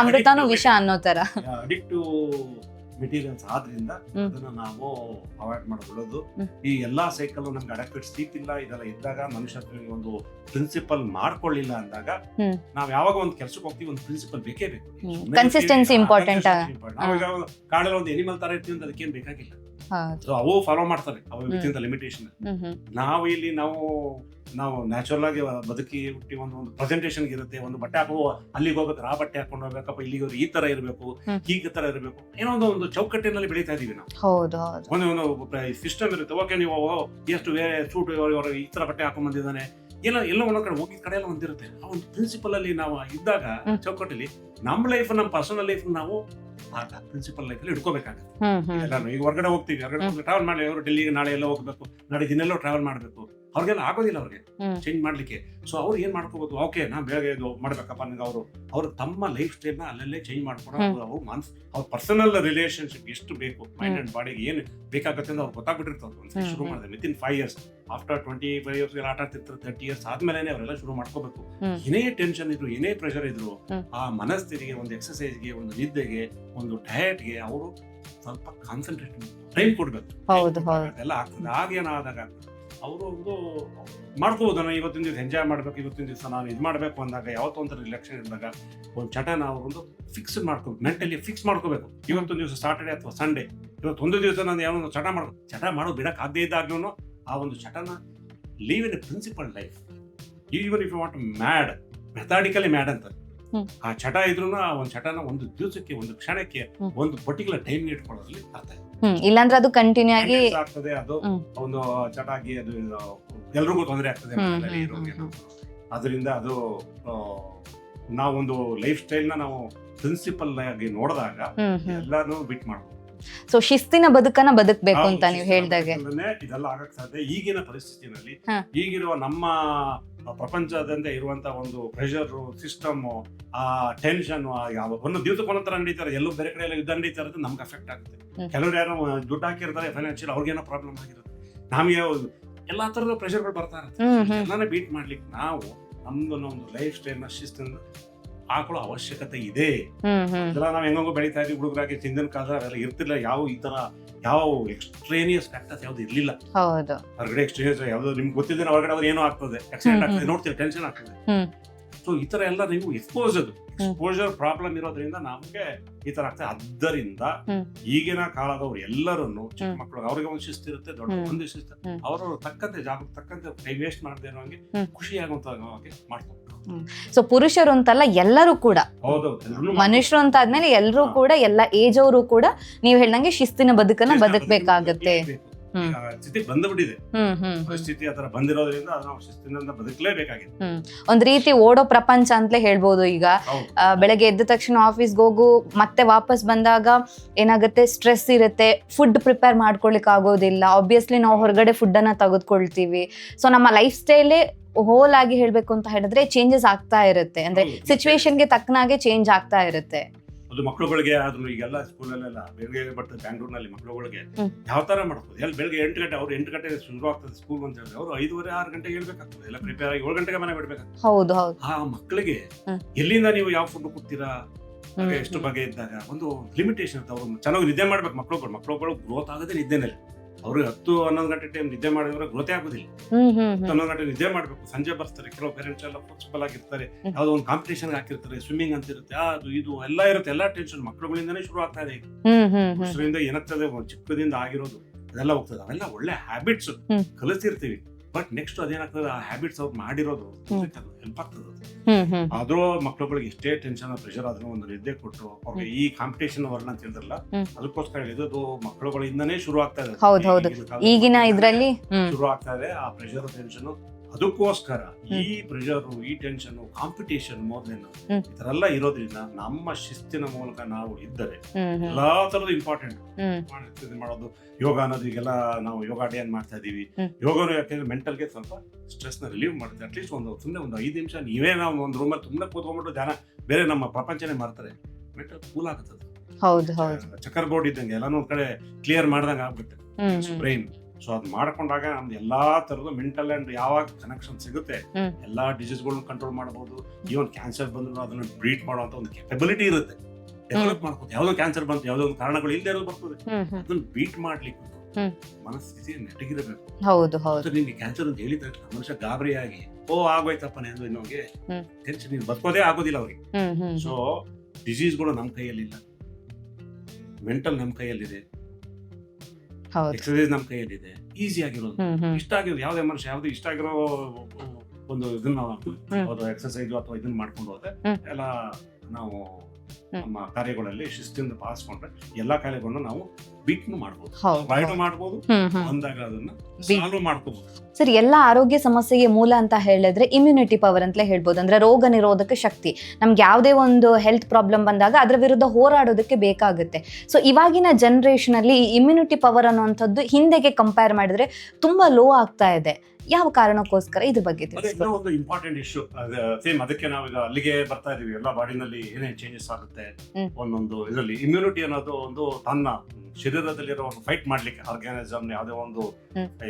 ಅಮೃತನೂ ವಿಷ ಅನ್ನೋ ತರ ಅಡಿಕ್ಟಿವ್ ಮೆಟೀರಿಯಲ್ಸ್ ಆದ್ರಿಂದ ಅದನ್ನ ನಾವು ಅವಾಯ್ಡ್ ಮಾಡೋದು ಈ ಎಲ್ಲಾ ಸೈಕಲ್ ನಮ್ಗೆ ಅಡಕ್ಟ್ ಸ್ಲೀಪ್ ಇಲ್ಲ ಇದೆಲ್ಲ ಇದ್ದಾಗ ಮನುಷ್ಯ ಒಂದು ಪ್ರಿನ್ಸಿಪಲ್ ಮಾಡ್ಕೊಳ್ಳಿಲ್ಲ ಅಂದಾಗ. ನಾವ್ ಯಾವಾಗ ಒಂದು ಕೆಲ್ಸಕ್ಕೆ ಹೋಗ್ತೀವಿ ಒಂದು ಪ್ರಿನ್ಸಿಪಲ್ ಬೇಕೇ ಬೇಕು. ಕನ್ಸಿಸ್ಟೆನ್ಸಿ ಇಂಪಾರ್ಟೆಂಟ್ ಕಾಡಲ್ಲಿ ಒಂದು ಎನಿಮಲ್ ತರ ಇರ್ತೀವಿ ಅಂತ ಅದಕ್ಕೇನು ಬೇಕಾಗಿಲ್ಲ. ಸೊ ಅವು ಫಾಲೋ ಮಾಡ್ತಾರೆ. ಅವು ದ ಲಿಮಿಟೇಷನ್ ನಾವು ಇಲ್ಲಿ ನಾವು ನಾವು ನ್ಯಾಚುರಲ್ ಆಗಿ ಬದುಕಿ ಹುಟ್ಟಿ ಒಂದು ಒಂದು ಪ್ರೆಸೆಂಟೇಷನ್ ಇರುತ್ತೆ. ಒಂದು ಬಟ್ಟೆ ಹಾಕೋ ಅಲ್ಲಿಗೆ ಹೋಗ್ಬೇಕು ಆ ಬಟ್ಟೆ ಹಾಕೊಂಡು ಹೋಗ್ಬೇಕಪ್ಪ ಇಲ್ಲಿಗೆ ಈ ತರ ಇರಬೇಕು. ಹೀಗೆ ತರ ಇರಬೇಕು. ಏನೋ ಒಂದು ಒಂದು ಚೌಕಟ್ಟಿನಲ್ಲಿ ಬೆಳೀತಾ ಇದೀವಿ ನಾವು. ಒಂದು ಒಂದು ಸಿಸ್ಟಮ್ ಇರುತ್ತೆ. ಓಕೆ ನೀವು ಎಷ್ಟು ಬೇರೆ ಸೂಟ್ ಈ ತರ ಬಟ್ಟೆ ಹಾಕೊಂಡ್ ಬಂದಿದ್ದಾನೆ. ಎಲ್ಲ ಎಲ್ಲ ಒಂದೊಂದ್ ಕಡೆ ಹೋಗಿದ ಕಡೆ ಎಲ್ಲ ಒಂದಿರುತ್ತೆ. ಆ ಒಂದು ಪ್ರಿನ್ಸಿಪಲ್ ಅಲ್ಲಿ ನಾವು ಇದ್ದಾಗ. ಚೌಕಟ್ಟಲ್ಲಿ ನಮ್ಮ ಲೈಫ್ ನಮ್ಮ ಪರ್ಸನಲ್ ಲೈಫ್ ನಾವು ಆ ಪ್ರಿನ್ಸಿಪಲ್ ಅಲ್ಲಿ ಇಟ್ಕೋಬೇಕಾಗುತ್ತೆ. ಹ್ಮ್ ಈಗ ಹೊರಗಡೆ ಹೋಗ್ತೀವಿ ಹೊರಗಡೆ ಟ್ರಾವೆಲ್ ಮಾಡಿ ಅವರು ಡೆಲ್ಲಿಗೆ ನಾಳೆ ಎಲ್ಲ ಹೋಗ್ಬೇಕು ನಾಳೆ ದಿನೆಲ್ಲೋ ಟ್ರಾವೆಲ್ ಮಾಡಬೇಕು. ಅವ್ರಿಗೆಲ್ಲ ಆಗೋದಿಲ್ಲ ಅವ್ರಿಗೆ. ಚೇಂಜ್ ಮಾಡ್ಲಿಕ್ಕೆ. ಸೊ ಅವ್ರು ಏನ್ ಮಾಡ್ಕೋಬಹುದು ಓಕೆ ನಾ ಬೆಳಗ್ಗೆ ಇದು ಮಾಡ್ಬೇಕಪ್ಪ ನನಗೆ ಅವರು. ಅವ್ರ ತಮ್ಮ ಲೈಫ್ ಸ್ಟೈಲ್ನ ಅಲ್ಲಲ್ಲೇ ಚೇಂಜ್ ಮಾಡ್ಕೊಂಡು. ಅವ್ರು ಮನ್ಸ್ ಅವ್ರ ಪರ್ಸನಲ್ ರಿಲೇಶನ್ಶಿಪ್ ಎಷ್ಟು ಬೇಕು? ಮೈಂಡ್. ಅಂಡ್ ಬಾಡಿಗೆ ಏನು ಬೇಕಾಗುತ್ತೆ ಅಂತ ಅವ್ರು ಗೊತ್ತಾಗ್ಬಿಟ್ಟಿರ್ತಾರೆ ಒಂದ್ಸರಿ ಹ್ಮ್, ಶುರು. ಮಾಡಿದ್ರೆ. Within five years after twenty five years ಆಟ ಆಡ್ತಿರ್ತಾರೆ ತರ್ಟಿ ಇಯರ್ಸ್ ಆದ್ಮೇಲೆ ಅವರೆಲ್ಲ ಶುರು ಮಾಡ್ಕೋಬೇಕು. ಏನೇ ಟೆನ್ಷನ್ ಇದ್ರು ಏನೇ ಪ್ರೆಷರ್ ಇದ್ರು ಆ ಮನಸ್ಥಿತಿಗೆ ಒಂದು ಎಕ್ಸಸೈಸ್ಗೆ ಒಂದು ನಿದ್ದೆಗೆ ಒಂದು ಡಯಟ್ಗೆ ಅವರು ಸ್ವಲ್ಪ ಕಾನ್ಸಂಟ್ರೇಟ್ ಟೈಮ್ ಕೊಡ್ಬೇಕು. ಹೌದು, ಹೌದು. ಅದೆಲ್ಲ ಆಗ್ತದೆ. ಆಗೇನಾದಾಗ ಅವರು ಒಂದು ಮಾಡ್ಕೋಬೋದು ನಾನು ಇವತ್ತಿನ ದಿವಸ ಎಂಜಾಯ್ ಮಾಡ್ಬೇಕು ಇವತ್ತಿನ ದಿವಸ ನಾನು ಇದು ಮಾಡಬೇಕು ಅಂದಾಗ ಯಾವತ್ತೋ ಒಂಥರ ರಿಲ್ಯಾಕ್ಷನ್ ಇದ್ದಾಗ ಒಂದು ಚಟನ ನಾವು ಒಂದು ಫಿಕ್ಸ್ ಮಾಡ್ಕೋಬೇಕು ಮೆಂಟಲಿ ಫಿಕ್ಸ್ ಮಾಡ್ಕೋಬೇಕು. ಇವತ್ತೊಂದು ದಿವಸ ಸಾಟರ್ಡೆ ಅಥವಾ ಸಂಡೇ ಇವತ್ತು ಒಂದು ದಿವಸ ನಾನು ಯಾವ ಒಂದು ಚಟ ಮಾಡ್ಬೇಕು ಚಟ ಮಾಡೋದು ಬಿಡಕ್ ಆಗದೇ ಇದ್ದಾಗ್ಲೂ ಆ ಒಂದು ಚಟನ leave in a principle life even if you want mad methodically mad ಅಂತ. ಆ ಚಟ ಇದ್ರೂ ಆ ಒಂದು ಚಟನ ಒಂದು ದಿವಸಕ್ಕೆ ಒಂದು ಕ್ಷಣಕ್ಕೆ ಒಂದು ಪರ್ಟಿಕ್ಯುಲರ್ ಟೈಮ್ ಇಟ್ಕೊಳ್ಳೋದ್ರಲ್ಲಿ ಅರ್ಥ ಇದೆ. ಹ್ಮ್ ಇಲ್ಲಾಂದ್ರೆ ಅದು ಕಂಟಿನ್ಯೂ ಆಗಿ Maintenance ಆಗ್ತದೆ ಅದು ಹ್ಮ್. ಒಂದು ಚಟಾಕಿ ಅದು ಎಲ್ರಿಗೂ ತೊಂದರೆ ಆಗ್ತದೆ ಹ್ಮ್, ಮನೆಯಲ್ಲಿ ಹ್ಮ್, ಇರೋರ್ಗೆ. ಹ್ಮ್, ಅದರಿಂದ ಅದು ಆ, ನಾವೊಂದು ಲೈಫ್ ಸ್ಟೈಲ್ನ ನಾವು ಪ್ರಿನ್ಸಿಪಲ್ ಆಗಿ ನೋಡಿದಾಗ ಹ್ಮ್ ಹ್ಮ್ ಎಲ್ಲಾನು ಬಿಟ್ ಮಾಡ್ಬೋದು ಸೊ ಶಿಸ್ತಿನ ಬದುಕನ್ನ ಬದುಕ್ಬೇಕು ಅಂತ ನೀವು ಶಿಸ್ತಿನ ಹೇಳ್ದಾಗೆ ಬದುಕಲ್ಲೇ ಇದೆಲ್ಲ ಆಗಕ್ ಸಾಧ್ಯ ಈಗಿನ ಪರಿಸ್ಥಿತಿನಲ್ಲಿ ಹಾ. ಈಗಿರುವ ನಮ್ಮ ಪ್ರಪಂಚದಿಂದ ಇರುವಂತ ಒಂದು ಪ್ರೆಷರ್ ಸಿಸ್ಟಮ್ ಆ ಟೆನ್ಷನ್ ಒಂದು ದಿವಸಕ್ಕೆ ತರ ನಡೀತಾರೆ. ಎಲ್ಲೂ ಬೇರೆ ಕಡೆ ಎಲ್ಲ ಯುದ್ಧ ನಡೀತಾರೆ ಅಂತ ನಮ್ಗೆ ಅಫೆಕ್ಟ್ ಆಗುತ್ತೆ. ಕೆಲವರು ಯಾರು ದುಡ್ಡು ಹಾಕಿರ್ತಾರೆ ಫೈನಾನ್ಷಿಯಲ್ ಅವ್ರಿಗೇನೋ ಪ್ರಾಬ್ಲಮ್ ಆಗಿರುತ್ತೆ. ನಮಗೆ ಎಲ್ಲಾ ತರದ ಪ್ರೆಷರ್ಗಳು ಬರ್ತಾ ಇರುತ್ತೆ. ಎಲ್ಲಾನೇ ಬೀಟ್ ಮಾಡ್ಲಿಕ್ಕೆ ನಾವು ನಮ್ದು ಒಂದು ಲೈಫ್ ಸ್ಟೈಲ್ನ ಶಿಸ್ತಿನ ಹಾಕೊಳ್ಳೋ ಅವಶ್ಯಕತೆ ಇದೆ. ಇದೆಲ್ಲ ನಾವು ಹೆಂಗೋ ಬೆಳೀತಾ ಇದ್ವಿ ಹುಡುಗರಾಗಿ ಹಿಂದಿನ ಕಾಲ ಅವೆಲ್ಲ ಇರ್ತಿಲ್ಲ ಯಾವ ಈ ತರ ಯಾವ ಎಕ್ಸ್ಟ್ರೇನಿಯಸ್ ಫ್ಯಾಕ್ಟರ್ಸ್ ಯಾವ್ದು ಇರ್ಲಿಲ್ಲ. ಹೌದು. ಹೊರಗಡೆ ಎಕ್ಸ್ಟ್ರೇನಿಯಸ್ ಯಾವ್ದು ನಿಮ್ಗೆ ಗೊತ್ತಿದ್ದೇನೆ ಹೊರಗಡೆ ಅವ್ರು ಏನೋ ಆಗ್ತದೆ. ಆಕ್ಸಿಡೆಂಟ್ ಆಗ್ತದೆ. ನೋಡ್ತೀರಿ ಟೆನ್ಷನ್ ಆಗ್ತದೆ. ಸೊ ಈ ತರ ಎಲ್ಲ ನೀವು ಎಕ್ಸ್ಪೋಸ್ ಅದು. ಎಕ್ಸ್ಪೋಜರ್ ಪ್ರಾಬ್ಲಮ್ ಇರೋದ್ರಿಂದ ನಮ್ಗೆ ಈ ತರ ಆಗ್ತದೆ. ಆದ್ದರಿಂದ. ಈಗಿನ ಕಾಲದವ್ರು ಎಲ್ಲರನ್ನು ಚಿಕ್ಕ ಮಕ್ಕಳು ಅವ್ರಿಗೆ ಒಂದು ಶಿಸ್ತಿರುತ್ತೆ ದೊಡ್ಡ. ಒಂದು ಶಿಸ್ತು. ಅವರು ತಕ್ಕಂತೆ ಜಾಗ ತಕ್ಕಂತೆ ಟೈಮ್ ವೇಸ್ಟ್ ಮಾಡದೆ ಹಂಗೆ ಖುಷಿಯಾಗುವಂತ ಮಾಡ್ತಾರೆ. ಸೊ ಪುರುಷರು ಅಂತಲ್ಲ ಎಲ್ಲರೂ ಕೂಡ. ಮನುಷ್ಯರು ಅಂತ ಆದ್ಮೇಲೆ ಎಲ್ಲರೂ ಕೂಡ ಎಲ್ಲ ಏಜ್ ಅವರು ಕೂಡ ನೀವು ಹೇಳ್ದಂಗೆ ಶಿಸ್ತಿನ ಬದುಕನ್ನ ಬದುಕಬೇಕಾಗತ್ತೆ. ಸ್ಥಿತಿ ಬಂದ್ಬಿಟ್ಟಿದೆ. ಪರಿಸ್ಥಿತಿ ಆತರ ಬಂದಿರೋದ್ರಿಂದ ಅದು ನಾವು ಶಿಸ್ತಿನಿಂದ ಬದುಕಲೇಬೇಕಾಗಿದೆ. ಒಂದ್ ರೀತಿ ಓಡೋ ಪ್ರಪಂಚ ಅಂತಲೇ ಹೇಳ್ಬೋದು ಈಗ. ಬೆಳಗ್ಗೆ ಎದ್ದ ತಕ್ಷಣ ಆಫೀಸ್ಗೆ ಹೋಗು ಮತ್ತೆ ವಾಪಸ್ ಬಂದಾಗ ಏನಾಗುತ್ತೆ? ಸ್ಟ್ರೆಸ್ ಇರುತ್ತೆ. ಫುಡ್ ಪ್ರಿಪೇರ್ ಮಾಡ್ಕೊಳ್ಲಿಕ್ಕೆ ಆಗೋದಿಲ್ಲ ಆಬ್ವಿಯಸ್ಲಿ ನಾವು ಹೊರಗಡೆ ಫುಡ್ ಅನ್ನ ತೆಗೆದುಕೊಳ್ತೀವಿ. ಸೊ ನಮ್ಮ ಲೈಫ್ ಸ್ಟೈಲೇ ಹೋಲ್ ಆಗಿ ಹೇಳ್ಬೇಕು ಅಂತ ಹೇಳಿದ್ರೆ ಚೇಂಜಸ್ ಆಗ್ತಾ ಇರುತ್ತೆ. ಅಂದ್ರೆ ಹೌದು. ಸಿಚುವೇಶನ್ಗೆ ತಕ್ಕನಾಗೆ ಚೇಂಜ್ ಆಗ್ತಾ ಇರುತ್ತೆ. ಅದು ಮಕ್ಕಳುಗಳಿಗೆ ಆದ್ರೂ ಈಗೆಲ್ಲ ಸ್ಕೂಲಲ್ಲೆಲ್ಲ ಬೆಳಗ್ಗೆ ಬಟ್ ಬ್ಯಾಂಗ್ಳೂರ್ನಲ್ಲಿ ಮಕ್ಕಳುಗಳಿಗೆ ಹ್ಮ್. ಯಾವ ತರ ಮಾಡ್ಬೋದು? ಎಲ್ಲಿ ಬೆಳಗ್ಗೆ ಎಂಟು ಗಂಟೆ ಅವ್ರು ಎಂಟು ಗಂಟೆ ಶುರು ಆಗ್ತದೆ ಸ್ಕೂಲ್ ಅಂತ ಹೇಳಿದ್ರೆ ಅವರು ಐದುವರೆ ಆರು ಗಂಟೆಗೆ ಹೇಳ್ಬೇಕಾಗ್ತದೆ. ಎಲ್ಲ ಪ್ರಿಪೇರ್ ಆಗಿ ಏಳು ಗಂಟೆಗೆ ಮನೆ ಬಿಡ್ಬೇಕಾಗ್ತದೆ. ಹೌದು ಹೌದು. ಆ ಮಕ್ಕಳಿಗೆ ಹ್ಮ್. ಎಲ್ಲಿಂದ ನೀವು ಯಾವ ಫುಡ್ ಕೊಡ್ತೀರಾ? ಹ್ಮ್, ಎಷ್ಟು ಬಗೆ ಇದ್ದಾಗ ಒಂದು ಲಿಮಿಟೇಷನ್ ಇರುತ್ತೆ. ಅವ್ರು ಚೆನ್ನಾಗಿ ನಿದ್ದೆ ಮಾಡ್ಬೇಕು ಮಕ್ಕಳುಗಳು ಮಕ್ಕಳುಗಳು ಗ್ರೋತ್ ಆಗೋದೇ ನಿದ್ದೆನಲ್ಲಿ. ಅವ್ರಿಗೆ ಹತ್ತು ಹನ್ನೊಂದು ಗಂಟೆ ಟೈಮ್ ನಿದ್ದೆ ಮಾಡಿದ್ರೆ ಗೊತ್ತೇ ಆಗುದಿಲ್ಲ. ಹನ್ನೊಂದು ಗಂಟೆ ನಿದ್ದೆ ಮಾಡ್ಬೇಕು. ಸಂಜೆ ಬರ್ತಾರೆ ಕೆಲವು ಪೇರೆಂಟ್ಸ್ ಎಲ್ಲ ಫ್ಲೆಕ್ಸಿಬಲ್ ಆಗಿರ್ತಾರೆ. ಯಾವ್ದೋ ಒಂದು ಕಾಂಪಿಟೇಷನ್ ಹಾಕಿರ್ತಾರೆ ಸ್ವಿಮ್ಮಿಂಗ್ ಅಂತ ಇರುತ್ತೆ ಅದು ಇದು ಎಲ್ಲ ಇರುತ್ತೆ ಎಲ್ಲ ಟೆನ್ಷನ್ ಮಕ್ಕಳುಗಳಿಂದನೇ ಶುರು ಆಗ್ತಾ ಇದೆ ಈಗ. ಏನಾಗ್ತದೆ ಒಂದ್ ಚಿಕ್ಕದಿಂದ ಆಗಿರೋದು ಅದೆಲ್ಲ ಹೋಗ್ತದೆ. ಅವೆಲ್ಲ ಒಳ್ಳೆ ಹ್ಯಾಬಿಟ್ಸ್ ಕಲಿಸಿರ್ತೀವಿ ಬಟ್ ನೆಕ್ಸ್ಟ್ ಅದೇನಾಗ್ತದೆ ಆ ಹ್ಯಾಬಿಟ್ಸ್ ಅವ್ರು ಮಾಡಿರೋದು. ಹೆಲ್ಪ್ ಆಗ್ತದೆ ಹ್ಮ್ ಆದ್ರೂ ಮಕ್ಕಳುಗಳಿಗೆ ಎಷ್ಟೇ ಟೆನ್ಷನ್ ಪ್ರೆಷರ್ ಆದ್ರೂ ಒಂದು ನಿದ್ದೆ ಕೊಟ್ಟು ಅವ್ರಿಗೆ ಈ ಕಾಂಪಿಟೇಷನ್ ವರ್ಣ ಅಂತ ಹೇಳಿದ್ರಲ್ಲ ಅದಕ್ಕೋಸ್ಕರ ಇದು. ಮಕ್ಕಳುಗಳಿಂದನೇ ಶುರು ಆಗ್ತಾ ಇದೆ. ಈಗಿನ ಇದರಲ್ಲಿ ಇದ್ರಲ್ಲಿ ಶುರು ಆಗ್ತಾ ಇದೆ ಆ ಪ್ರೆಷರ್ ಟೆನ್ಷನ್ ಅದಕ್ಕೋಸ್ಕರ ಈ ಪ್ರೆಷರು ಈ ಟೆನ್ಷನ್ ಕಾಂಪಿಟೇಷನ್ ಮೊದಲಿನ. ಇದರೆಲ್ಲ ಇರೋದ್ರಿಂದ ನಮ್ಮ ಶಿಸ್ತಿನ ಮೂಲಕ ನಾವು ಇದ್ದರೆ ಎಲ್ಲಾ ತರದ ಇಂಪಾರ್ಟೆಂಟ್ ಮಾಡೋದು ಯೋಗ ಅನ್ನೋದು ಈಗೆಲ್ಲ ನಾವು ಯೋಗ ಡೇ ಮಾಡ್ತಾ ಇದೀವಿ. ಯೋಗನು ಯಾಕೆಂದ್ರೆ ಮೆಂಟಲ್ಗೆ ಸ್ವಲ್ಪ ಸ್ಟ್ರೆಸ್ನ ರಿಲೀವ್ ಮಾಡುತ್ತೆ. ಅಟ್ಲೀಸ್ಟ್ ಒಂದು ಸುಮ್ಮನೆ ಒಂದು ಐದು ನಿಮಿಷ ನೀವೇ ನಾವು ಒಂದು ರೂಮಲ್ಲಿ ತುಂಬಾ ಕೂತ್ಕೊಂಡ್ಬಿಟ್ಟು ಧ್ಯಾನ ಬೇರೆ ನಮ್ಮ ಪ್ರಪಂಚನೇ ಮಾಡ್ತಾರೆ. ಮೆಂಟಲ್ ಕೂಲ್ ಆಗುತ್ತದೆ ಚಕ್ಕರ್ ಬೋರ್ಡ್ ಇದ್ದಂಗೆ ಎಲ್ಲಾನು ಒಂದ್ ಕಡೆ ಕ್ಲಿಯರ್ ಮಾಡ್ದಂಗೆ ಆಗ್ಬಿಡುತ್ತೆ. ಬ್ರೈನ್ ಸೊ ಅದ್ ಮಾಡ್ಕೊಂಡಾಗ ನಮ್ದು ಎಲ್ಲಾ ತರದ ಮೆಂಟಲ್ ಅಂಡ್ ಯಾವಾಗ ಕನೆಕ್ಷನ್ ಸಿಗುತ್ತೆ. ಎಲ್ಲಾ ಡಿಸೀಸ್ಗಳನ್ನ ಕಂಟ್ರೋಲ್ ಮಾಡಬಹುದು ಈವನ್ ಕ್ಯಾನ್ಸರ್ ಬಂದ್ರು ಅದನ್ನ ಟ್ರೀಟ್ ಮಾಡುವಂತ ಒಂದು ಕೆಪಬಿಲಿಟಿ ಇರುತ್ತೆ. ಡೆವಲಪ್ ಮಾಡ್ಕೋದು ಯಾವ್ದೋ ಕ್ಯಾನ್ಸರ್ ಬಂತು ಯಾವ್ದೋ ಒಂದು ಕಾರಣಗಳು ಇಲ್ಲದೆ ಇರೋದು ಬರ್ತದೆ. ಅದನ್ನ ಬೀಟ್ ಮಾಡ್ಲಿಕ್ಕೆ. ಮನಸ್ಥಿತಿ ನೆಟ್ಟಗಿರಬೇಕು. ಹೌದು ಹೌದು. ನಿಮ್ಗೆ ಕ್ಯಾನ್ಸರ್ ಅಂತ ಹೇಳಿದ ತಕ್ಷಣ ಮನುಷ್ಯ ಗಾಬರಿಯಾಗಿ ಓ ಆಗೋಯ್ತಪ್ಪ ನೆಂದು ಇನ್ನೋಗೆ. ಟೆನ್ಷನ್ ನೀವು ಬದುಕೋದೇ ಆಗೋದಿಲ್ಲ ಅವ್ರಿಗೆ. ಸೊ ಡಿಸೀಸ್ಗಳು ನಮ್ಮ ಕೈಯಲ್ಲಿಲ್ಲ. ಮೆಂಟಲ್ ನಮ್ಮ ಕೈಯಲ್ಲಿದೆ. ಎಕ್ಸಸೈಸ್ ನಮ್ಮ ಕೈಯಲ್ಲಿದೆ ಈಸಿ ಆಗಿರೋದು ಇಷ್ಟ ಆಗಿರೋದು ಯಾವುದೇ ಮನುಷ್ಯ ಯಾವ್ದು ಇಷ್ಟ ಆಗಿರೋ ಒಂದು ಇದನ್ನ ಎಕ್ಸಸೈಸ್ ಅಥವಾ ಇದನ್ನ ಮಾಡ್ಕೊಂಡು ಹೋದ್ರೆ. ಎಲ್ಲ ನಾವು. ನಮ್ಮ ಕಾರ್ಯಗಳಲ್ಲಿ ಶಿಸ್ತಿಂದ ಪಾಲಿಸ್ಕೊಂಡ್ರೆ ಎಲ್ಲಾ ಕಾರ್ಯಗಳನ್ನ ನಾವು ಬೀಟ್ನು ಮಾಡಬಹುದು ಹೌದು. ಬಾಯ್ಟು ಮಾಡ್ಬೋದು ಹ್ಮ್ ಹ್ಮ್. ಬಂದಾಗ ಅದನ್ನ ಸಾಲ್ವ್ ಮಾಡ್ಕೋಬಹುದು ಸರ್ ಎಲ್ಲ ಆರೋಗ್ಯ ಸಮಸ್ಯೆಗೆ ಮೂಲ ಅಂತ ಹೇಳಿದ್ರೆ ಇಮ್ಯುನಿಟಿ ಪವರ್ ಅಂತಲೇ ಹೇಳ್ಬೋದು. ಅಂದ್ರೆ ರೋಗ ನಿರೋಧಕ ಶಕ್ತಿ. ನಮ್ಗೆ ಯಾವುದೇ ಒಂದು ಹೆಲ್ತ್ ಪ್ರಾಬ್ಲಮ್ ಬಂದಾಗ ಅದರ ವಿರುದ್ಧ ಹೋರಾಡೋದಕ್ಕೆ ಬೇಕಾಗುತ್ತೆ. ಸೊ ಇವಾಗಿನ ಜನರೇಷನ್ ಅಲ್ಲಿ ಇಮ್ಯುನಿಟಿ ಪವರ್ ಅನ್ನುವಂಥದ್ದು ಹಿಂದೆಗೆ ಕಂಪೇರ್ ಮಾಡಿದ್ರೆ ತುಂಬಾ ಲೋ ಆಗ್ತಾ ಇದೆ. ಯಾವ ಕಾರಣಕ್ಕೋಸ್ಕರ ಇದ್ರ ಬಗ್ಗೆ ಒಂದು ಇಂಪಾರ್ಟೆಂಟ್ ಇಶ್ಯೂ ಸೇಮ್ ಅದಕ್ಕೆ ನಾವು ಈಗ ಅಲ್ಲಿಗೆ ಬರ್ತಾ ಇದೀವಿ ಎಲ್ಲ ಬಾಡಿನಲ್ಲಿ ಏನೇನು ಚೇಂಜಸ್ ಆಗುತ್ತೆ. ಒಂದೊಂದು ಇದರಲ್ಲಿ ಇಮ್ಯುನಿಟಿ ಅನ್ನೋದು ಒಂದು ತನ್ನ ಶರೀರದಲ್ಲಿರೋ ಒಂದು ಫೈಟ್ ಮಾಡ್ಲಿಕ್ಕೆ ಆರ್ಗ್ಯಾನಿಸಮ್ ಯಾವುದೇ ಒಂದು.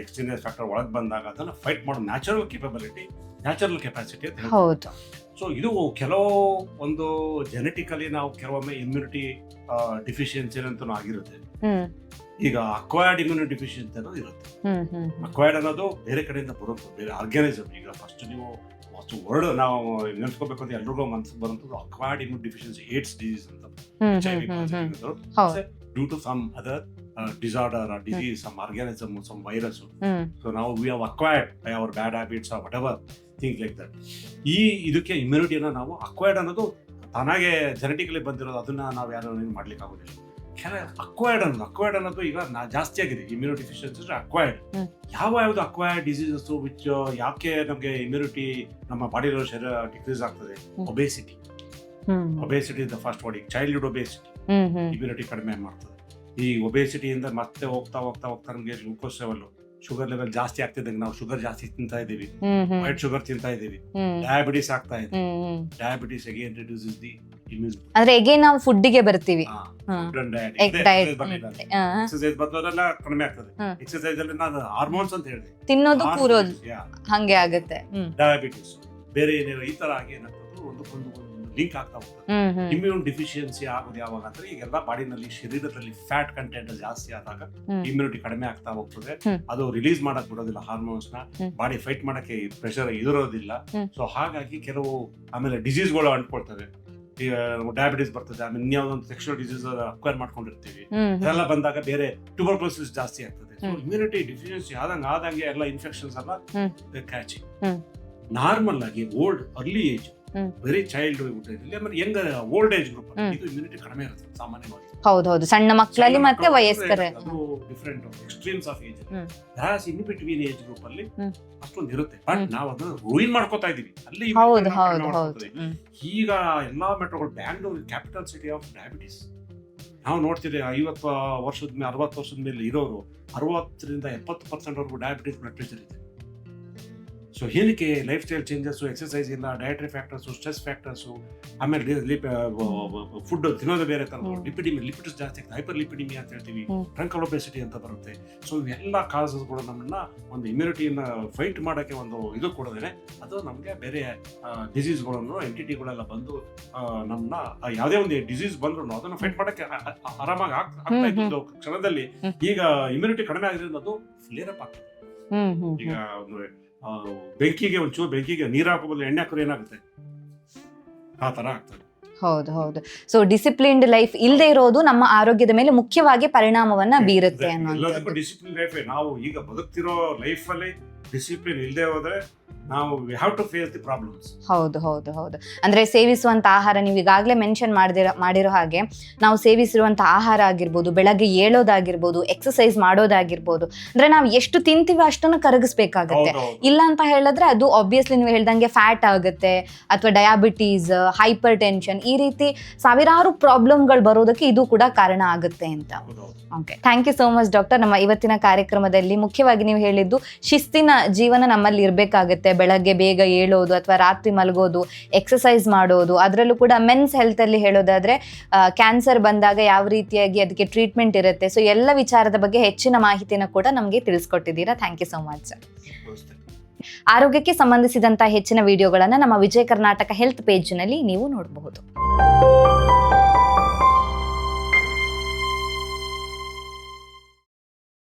ಎಕ್ಸ್ಚೇಂಜ್ ಫ್ಯಾಕ್ಟರ್ ಒಳಗೆ ಬಂದಾಗ ಅದನ್ನ ಫೈಟ್ ಮಾಡೋ ನ್ಯಾಚುರಲ್ ಕೇಪಬಿಲಿಟಿ ನ್ಯಾಚುರಲ್ ಕೆಪಾಸಿಟಿ ಅಂತ. ಹೌದು ಸೊ ಇದು ಕೆಲವು ಒಂದು ಜೆನೆಟಿಕಲಿ ನಾವು ಕೆಲವೊಮ್ಮೆ ಇಮ್ಯುನಿಟಿ ಡಿಫಿಷಿಯನ್ಸಿ ಅಂತೂ ಆಗಿರುತ್ತೆ ಈಗ ಅಕ್ವೈರ್ಡ್ ಇಮ್ಯುನಿಟಿ ಡಿಫಿಷಿಯನ್ಸಿ ಅನ್ನೋದು ಇರುತ್ತೆ. ಅಕ್ವೈರ್ಡ್ ಅನ್ನೋದು ಬೇರೆ ಕಡೆಯಿಂದ ಬರುತ್ತೆ ಬೇರೆ ಆರ್ಗ್ಯಾನಿಸಮ್ ಈಗ ಫಸ್ಟ್ ನೀವು ಅಷ್ಟು ವರ್ಡ್ ನಾವು ನೆನ್ಸ್ಕೋಬೇಕು ಅಂತ ಎಲ್ರಿಗೂ ಮನಸ್ಸಿಗೆ ಬರುವಂಥದ್ದು acquired immune deficiency AIDS disease ಅಂತ due to some other disorder disease some organism some virus so ನಾವು we have acquired by our bad habits whatever think like that ಈ ಇದಕ್ಕೆ ಇಮ್ಯುನಿಟಿಯನ್ನು ನಾವು ಅಕ್ವೈರ್ಡ್ ಅನ್ನೋದು ತಾನಾಗೆ ಜೆನೆಟಿಕಲಿ ಬಂದಿರೋದು ಅದನ್ನ ನಾವು ಯಾರು ಮಾಡ್ಲಿಕ್ಕೆ ಆಗೋದಿಲ್ಲ ಕೆಲ ಅಕ್ವೈರ್ಡ್ ಅನ್ನೋದು? ಅಕ್ವೈರ್ಡ್ ಅನ್ನೋದು ಈಗ ನಾ ಜಾಸ್ತಿ ಆಗಿದೆ. Immunity deficiency acquired. ಯಾವ ಯಾವ್ದು ಅಕ್ವೈರ್ಡ್ ಡಿಸೀಸಸ್ ವಿಚ್ ಯಾಕೆ ನಮಗೆ ಇಮ್ಯುನಿಟಿ ನಮ್ಮ ಬಾಡಿಲಿರೋ ಶರೀರ ಡಿಕ್ರೀಸ್ ಆಗ್ತದೆ. Obesity obesity the first body childhood obesity immunity ಕಡಿಮೆ ಮಾಡ್ತದೆ. ಈ ಒಬೇಸಿಟಿಯಿಂದ ಮತ್ತೆ ಹೋಗ್ತಾ ಹೋಗ್ತಾ ಹೋಗ್ತಾ ನಮಗೆ ಗ್ಲೂಕೋಸ್ ಲೆವೆಲ್ ಶುಗರ್ ಲೆವೆಲ್ ಜಾಸ್ತಿ ಆಗ್ತಿದ್ದಂಗೆ ನಾವು ಶುಗರ್ ಜಾಸ್ತಿ ತಿಂತಾ ಇದ್ದೀವಿ. ವೈಟ್ ಶುಗರ್ ತಿಂತಾ ಇದ್ದೀವಿ. ಡಯಾಬಿಟೀಸ್ ಆಗ್ತಾ ಇದೆ. ಡಯಾಬಿಟಿಸ್ ಅಗೇನ್ ರಿಡ್ಯೂಸ್ ದಿ ಅಂದ್ರೆ ಎಗೇನ್ ನಾವು ಫುಡ್ಡಿಗೆ ಬರ್ತೀವಿ. ಕಡಿಮೆ ಆಗ್ತದೆ. ಹ್ಮ್. ಎಕ್ಸರ್ಸೈಸ್ ಅಲ್ಲಿ ನಾನು ಹಾರ್ಮೋನ್ಸ್ ಅಂತ ಹೇಳಿದೆ. ತಿನ್ನೋದು ಕೂರೋದು ಹಂಗೆ ಆಗುತ್ತೆ. ಡಯಾಬಿಟಿಸ್ ಬೇರೆ ಏನೇನೋ ಈ ತರ ಆಗಿ ಏನಾಗ್ತದೆ ಒಂದಕ್ಕೊಂದು ಒಂದು ಲಿಂಕ್ ಆಗ್ತಾ ಹೋಗ್ತದೆ. ಇಮ್ಯೂನ್ ಡಿಫಿಷಿಯನ್ಸಿ ಆಗೋದು ಯಾವಾಗ ಅಂದ್ರೆ ಈಗೆಲ್ಲ ಬಾಡಿನಲ್ಲಿ ಶರೀರದಲ್ಲಿ ಫ್ಯಾಟ್ ಕಂಟೆಂಟ್ ಜಾಸ್ತಿ ಆದಾಗ. ಇಮ್ಯುನಿಟಿ ಕಡಿಮೆ ಆಗ್ತಾ ಹೋಗ್ತದೆ. ಅದು ರಿಲೀಸ್ ಮಾಡಕ್ ಬಿಡೋದಿಲ್ಲ ಹಾರ್ಮೋನ್ಸ್ನ. ಬಾಡಿ ಫೈಟ್ ಮಾಡಕ್ಕೆ ಪ್ರೆಷರ್ ಇದಿರೋದಿಲ್ಲ. ಸೊ ಹಾಗಾಗಿ ಕೆಲವು ಆಮೇಲೆ ಡಿಸೀಸ್ಗಳು ಅಂಟ್ಕೊಳ್ತವೆ. ಡಯಾಬಿಟಿಸ್ ಬರ್ತದೆ ಆಮೇಲೆ ಇನ್ಯಾವುದೊಂದು ಸೆಕ್ಷುವಲ್ ಡಿಸೀಸ್ ಅಕ್ವೈರ್ ಮಾಡ್ಕೊಂಡಿರ್ತೀವಿ ಅದೆಲ್ಲ ಬಂದಾಗ ಬೇರೆ ಟ್ಯೂಬರ್ಕ್ಲೋಸಿಸ್ ಜಾಸ್ತಿ ಆಗ್ತದೆ. ಇಮ್ಯುನಿಟಿ ಡಿಫಿಷಿಯನ್ಸಿ ಆದಂಗೆ ಆದಂಗೆ ಎಲ್ಲ ಇನ್ಫೆಕ್ಷನ್ಸ್ ಎಲ್ಲ. ಕ್ಯಾಚಿಂಗ್. ನಾರ್ಮಲ್ ಆಗಿ old early age very child ಆಮೇಲೆ ಯಂಗ್ ಓಲ್ಡ್ ಏಜ್ ಗ್ರೂಪ್ ಇದು ಇಮ್ಯುನಿಟಿ ಕಡಿಮೆ ಇರುತ್ತೆ ಸಾಮಾನ್ಯವಾಗಿ. ಹೌದು ಹೌದು ಸಣ್ಣ ಮಕ್ಕಳಲ್ಲಿ ಮತ್ತೆ ವಯಸ್ಕರ. ಅದು ಡಿಫ್ರೆಂಟ್ ಎಕ್ಸ್ಟ್ರೀಮ್ಸ್ ಆಫ್ ಏಜ್ ಜಾಸ್ those in between age group ಅಲ್ಲಿ. ಅಷ್ಟೊಂದು ಇರುತ್ತೆ ಬಟ್ ನಾವ್ ಅದನ್ನ ರೂಯಿನ್ ಮಾಡ್ಕೋತಾ ಇದೀವಿ. ಅಲ್ಲಿ ಈಗ ಎಲ್ಲಾ ಮೆಟ್ರೋಗಳು Bangalore capital city of diabetes ನಾವು ನೋಡ್ತೀವಿ ಐವತ್ತು ವರ್ಷದ ಮೇಲೆ ಅರವತ್ತು ವರ್ಷದ ಮೇಲೆ ಇರೋರು ಅರವತ್ತರಿಂದ ಎಪ್ಪತ್ತು ಪರ್ಸೆಂಟ್ ವರೆಗೂ ಡಯಾಬಿಟಿಸ್ ಬ್ಲಡ್ ಪ್ರೆಷರ್ ಇದೆ. ಸೊ ಏನಕ್ಕೆ ಲೈಫ್ ಸ್ಟೈಲ್ ಚೇಂಜಸ್ಸು ಎಕ್ಸಸೈಸ್ ಇಲ್ಲ ಡಯಟ್ರಿ ಫ್ಯಾಕ್ಟರ್ಸು ಸ್ಟ್ರೆಸ್ ಫ್ಯಾಕ್ಟರ್ಸು ಆಮೇಲೆ ಫುಡ್ ತಿನ್ನೋದು ಬೇರೆ ಹ್ಮ್. ಲಿಪಿಡಿಮಿ ಲಿಪಿಡ್ಸ್ ಜಾಸ್ತಿ ಆಗ್ತದೆ ಹೈಪರ್ ಲಿಪಿಡಿಮಿ ಅಂತ ಹೇಳ್ತೀವಿ. ಟ್ರಂಕ್ ಟ್ರಂಕಲ್ ಒಬೆಸಿಟಿ ಅಂತ ಬರುತ್ತೆ. ಸೊ ಇವೆಲ್ಲ ಕಾಸಸ್ಗಳು ನಮ್ಮನ್ನ ಒಂದು ಇಮ್ಯುನಿಟಿಯನ್ನ ಫೈಟ್ ಮಾಡೋಕ್ಕೆ ಒಂದು ಇದು ಕೊಡೋದೇನೆ ಅದು ನಮಗೆ ಬೇರೆ ಡಿಸೀಸ್ಗಳನ್ನು ಎಂಟಿಟಿಗಳೆಲ್ಲ ಬಂದು ನಮ್ಮನ್ನ ಯಾವುದೇ ಒಂದು ಡಿಸೀಸ್ ಬಂದ್ರು ಅದನ್ನ ಫೈಟ್ ಮಾಡಕ್ಕೆ ಆರಾಮಾಗಿ ಆಗ್- ಆಗ್ತಾ ಇದ್ದ ಕ್ಷಣದಲ್ಲಿ. ಈಗ ಇಮ್ಯುನಿಟಿ ಕಡಿಮೆ ಆಗಿರೋದು ಅದು ಫ್ಲೇರ್ ಅಪ್ ಆಗ್ತದೆ. ಈಗ ಒಂದು ಬೆಂಕಿಗೆ ಒಂಚೂರು ಬೆಂಕಿಗೆ ನೀರು ಹಾಕೋ ಬದಲು ಎಣ್ಣೆ ಹಾಕಿದ್ರೆ ಏನಾಗುತ್ತೆ? ಆ ತರ ಆಗ್ತದೆ. ಹೌದು ಹೌದು. ಸೊ ಡಿಸಿಪ್ಲಿನ್ಡ್ ಲೈಫ್ ಇಲ್ಲದೆ ಇರೋದು ನಮ್ಮ ಆರೋಗ್ಯದ ಮೇಲೆ ಮುಖ್ಯವಾಗಿ ಪರಿಣಾಮವನ್ನ ಬೀರುತ್ತೆ ಅನ್ನೋ ಡಿಸಿಪ್ಲಿನ್ ಲೈಫ್ ನಾವು ಈಗ ಬದುಕ್ತಿರೋ ಲೈಫ್ ಅಲ್ಲಿ ಡಿಸಿಪ್ಲಿನ್ ಇಲ್ಲದೆ ಹೋದ್ರೆ ನಾವು we have to face the problems ಹೌದು ಹೌದು ಹೌದು. ಅಂದ್ರೆ ಸೇವಿಸುವಂತ ಆಹಾರ ನೀವು ಈಗಾಗಲೇ ಮೆನ್ಷನ್ ಮಾಡಿದಿರೋ ಮಾಡಿರೋ ಹಾಗೆ ನಾವು ಸೇವಿಸಿರುವಂತ ಆಹಾರ ಆಗಿರ್ಬೋದು ಬೆಳಗ್ಗೆ ಏಳೋದಾಗಿರ್ಬೋದು ಎಕ್ಸಸೈಸ್ ಮಾಡೋದಾಗಿರ್ಬೋದು ಅಂದ್ರೆ ನಾವು ಎಷ್ಟು ತಿಂತೀವಿ ಅಷ್ಟನ್ನು ಕರಗಿಸ್ಬೇಕಾಗತ್ತೆ. ಇಲ್ಲ ಅಂತ ಹೇಳಿದ್ರೆ ಅದು ಆಬ್ವಿಯಸ್ಲಿ ನೀವು ಹೇಳ್ದಂಗೆ ಫ್ಯಾಟ್ ಆಗುತ್ತೆ ಅಥವಾ ಡಯಾಬಿಟೀಸ್ ಹೈಪರ್ ಟೆನ್ಷನ್ ಈ ರೀತಿ ಸಾವಿರಾರು ಪ್ರಾಬ್ಲಮ್ಗಳು ಬರೋದಕ್ಕೆ ಇದು ಕೂಡ ಕಾರಣ ಆಗುತ್ತೆ ಅಂತ. Okay thank you so much doctor ನಮ್ಮ ಇವತ್ತಿನ ಕಾರ್ಯಕ್ರಮದಲ್ಲಿ ಮುಖ್ಯವಾಗಿ ನೀವು ಹೇಳಿದ್ದು ಶಿಸ್ತಿನ ಜೀವನ ನಮ್ಮಲ್ಲಿ ಇರಬೇಕಾಗುತ್ತೆ. ಬೆಳಗ್ಗೆ ಬೇಗ ಏಳೋದು ಅಥವಾ ರಾತ್ರಿ ಮಲಗೋದು ಎಕ್ಸಸೈಸ್ ಮಾಡೋದು, ಅದರಲ್ಲೂ ಕೂಡ ಮೆನ್ಸ್ ಹೆಲ್ತಲ್ಲಿ ಹೇಳೋದಾದ್ರೆ ಕ್ಯಾನ್ಸರ್ ಬಂದಾಗ ಯಾವ ರೀತಿಯಾಗಿ ಅದಕ್ಕೆ ಟ್ರೀಟ್ಮೆಂಟ್ ಇರುತ್ತೆ. ಸೊ ಎಲ್ಲ ವಿಚಾರದ ಬಗ್ಗೆ ಹೆಚ್ಚಿನ ಮಾಹಿತಿನ ಕೂಡ ನಮಗೆ ತಿಳಿಸ್ಕೊಟ್ಟಿದ್ದೀರಾ. ಥ್ಯಾಂಕ್ ಯು ಸೋ ಮಚ್ ಆರೋಗ್ಯಕ್ಕೆ ಸಂಬಂಧಿಸಿದಂತಹ ಹೆಚ್ಚಿನ ವಿಡಿಯೋಗಳನ್ನು ನಮ್ಮ ವಿಜಯ ಕರ್ನಾಟಕ ಹೆಲ್ತ್ ಪೇಜ್ನಲ್ಲಿ ನೀವು ನೋಡಬಹುದು.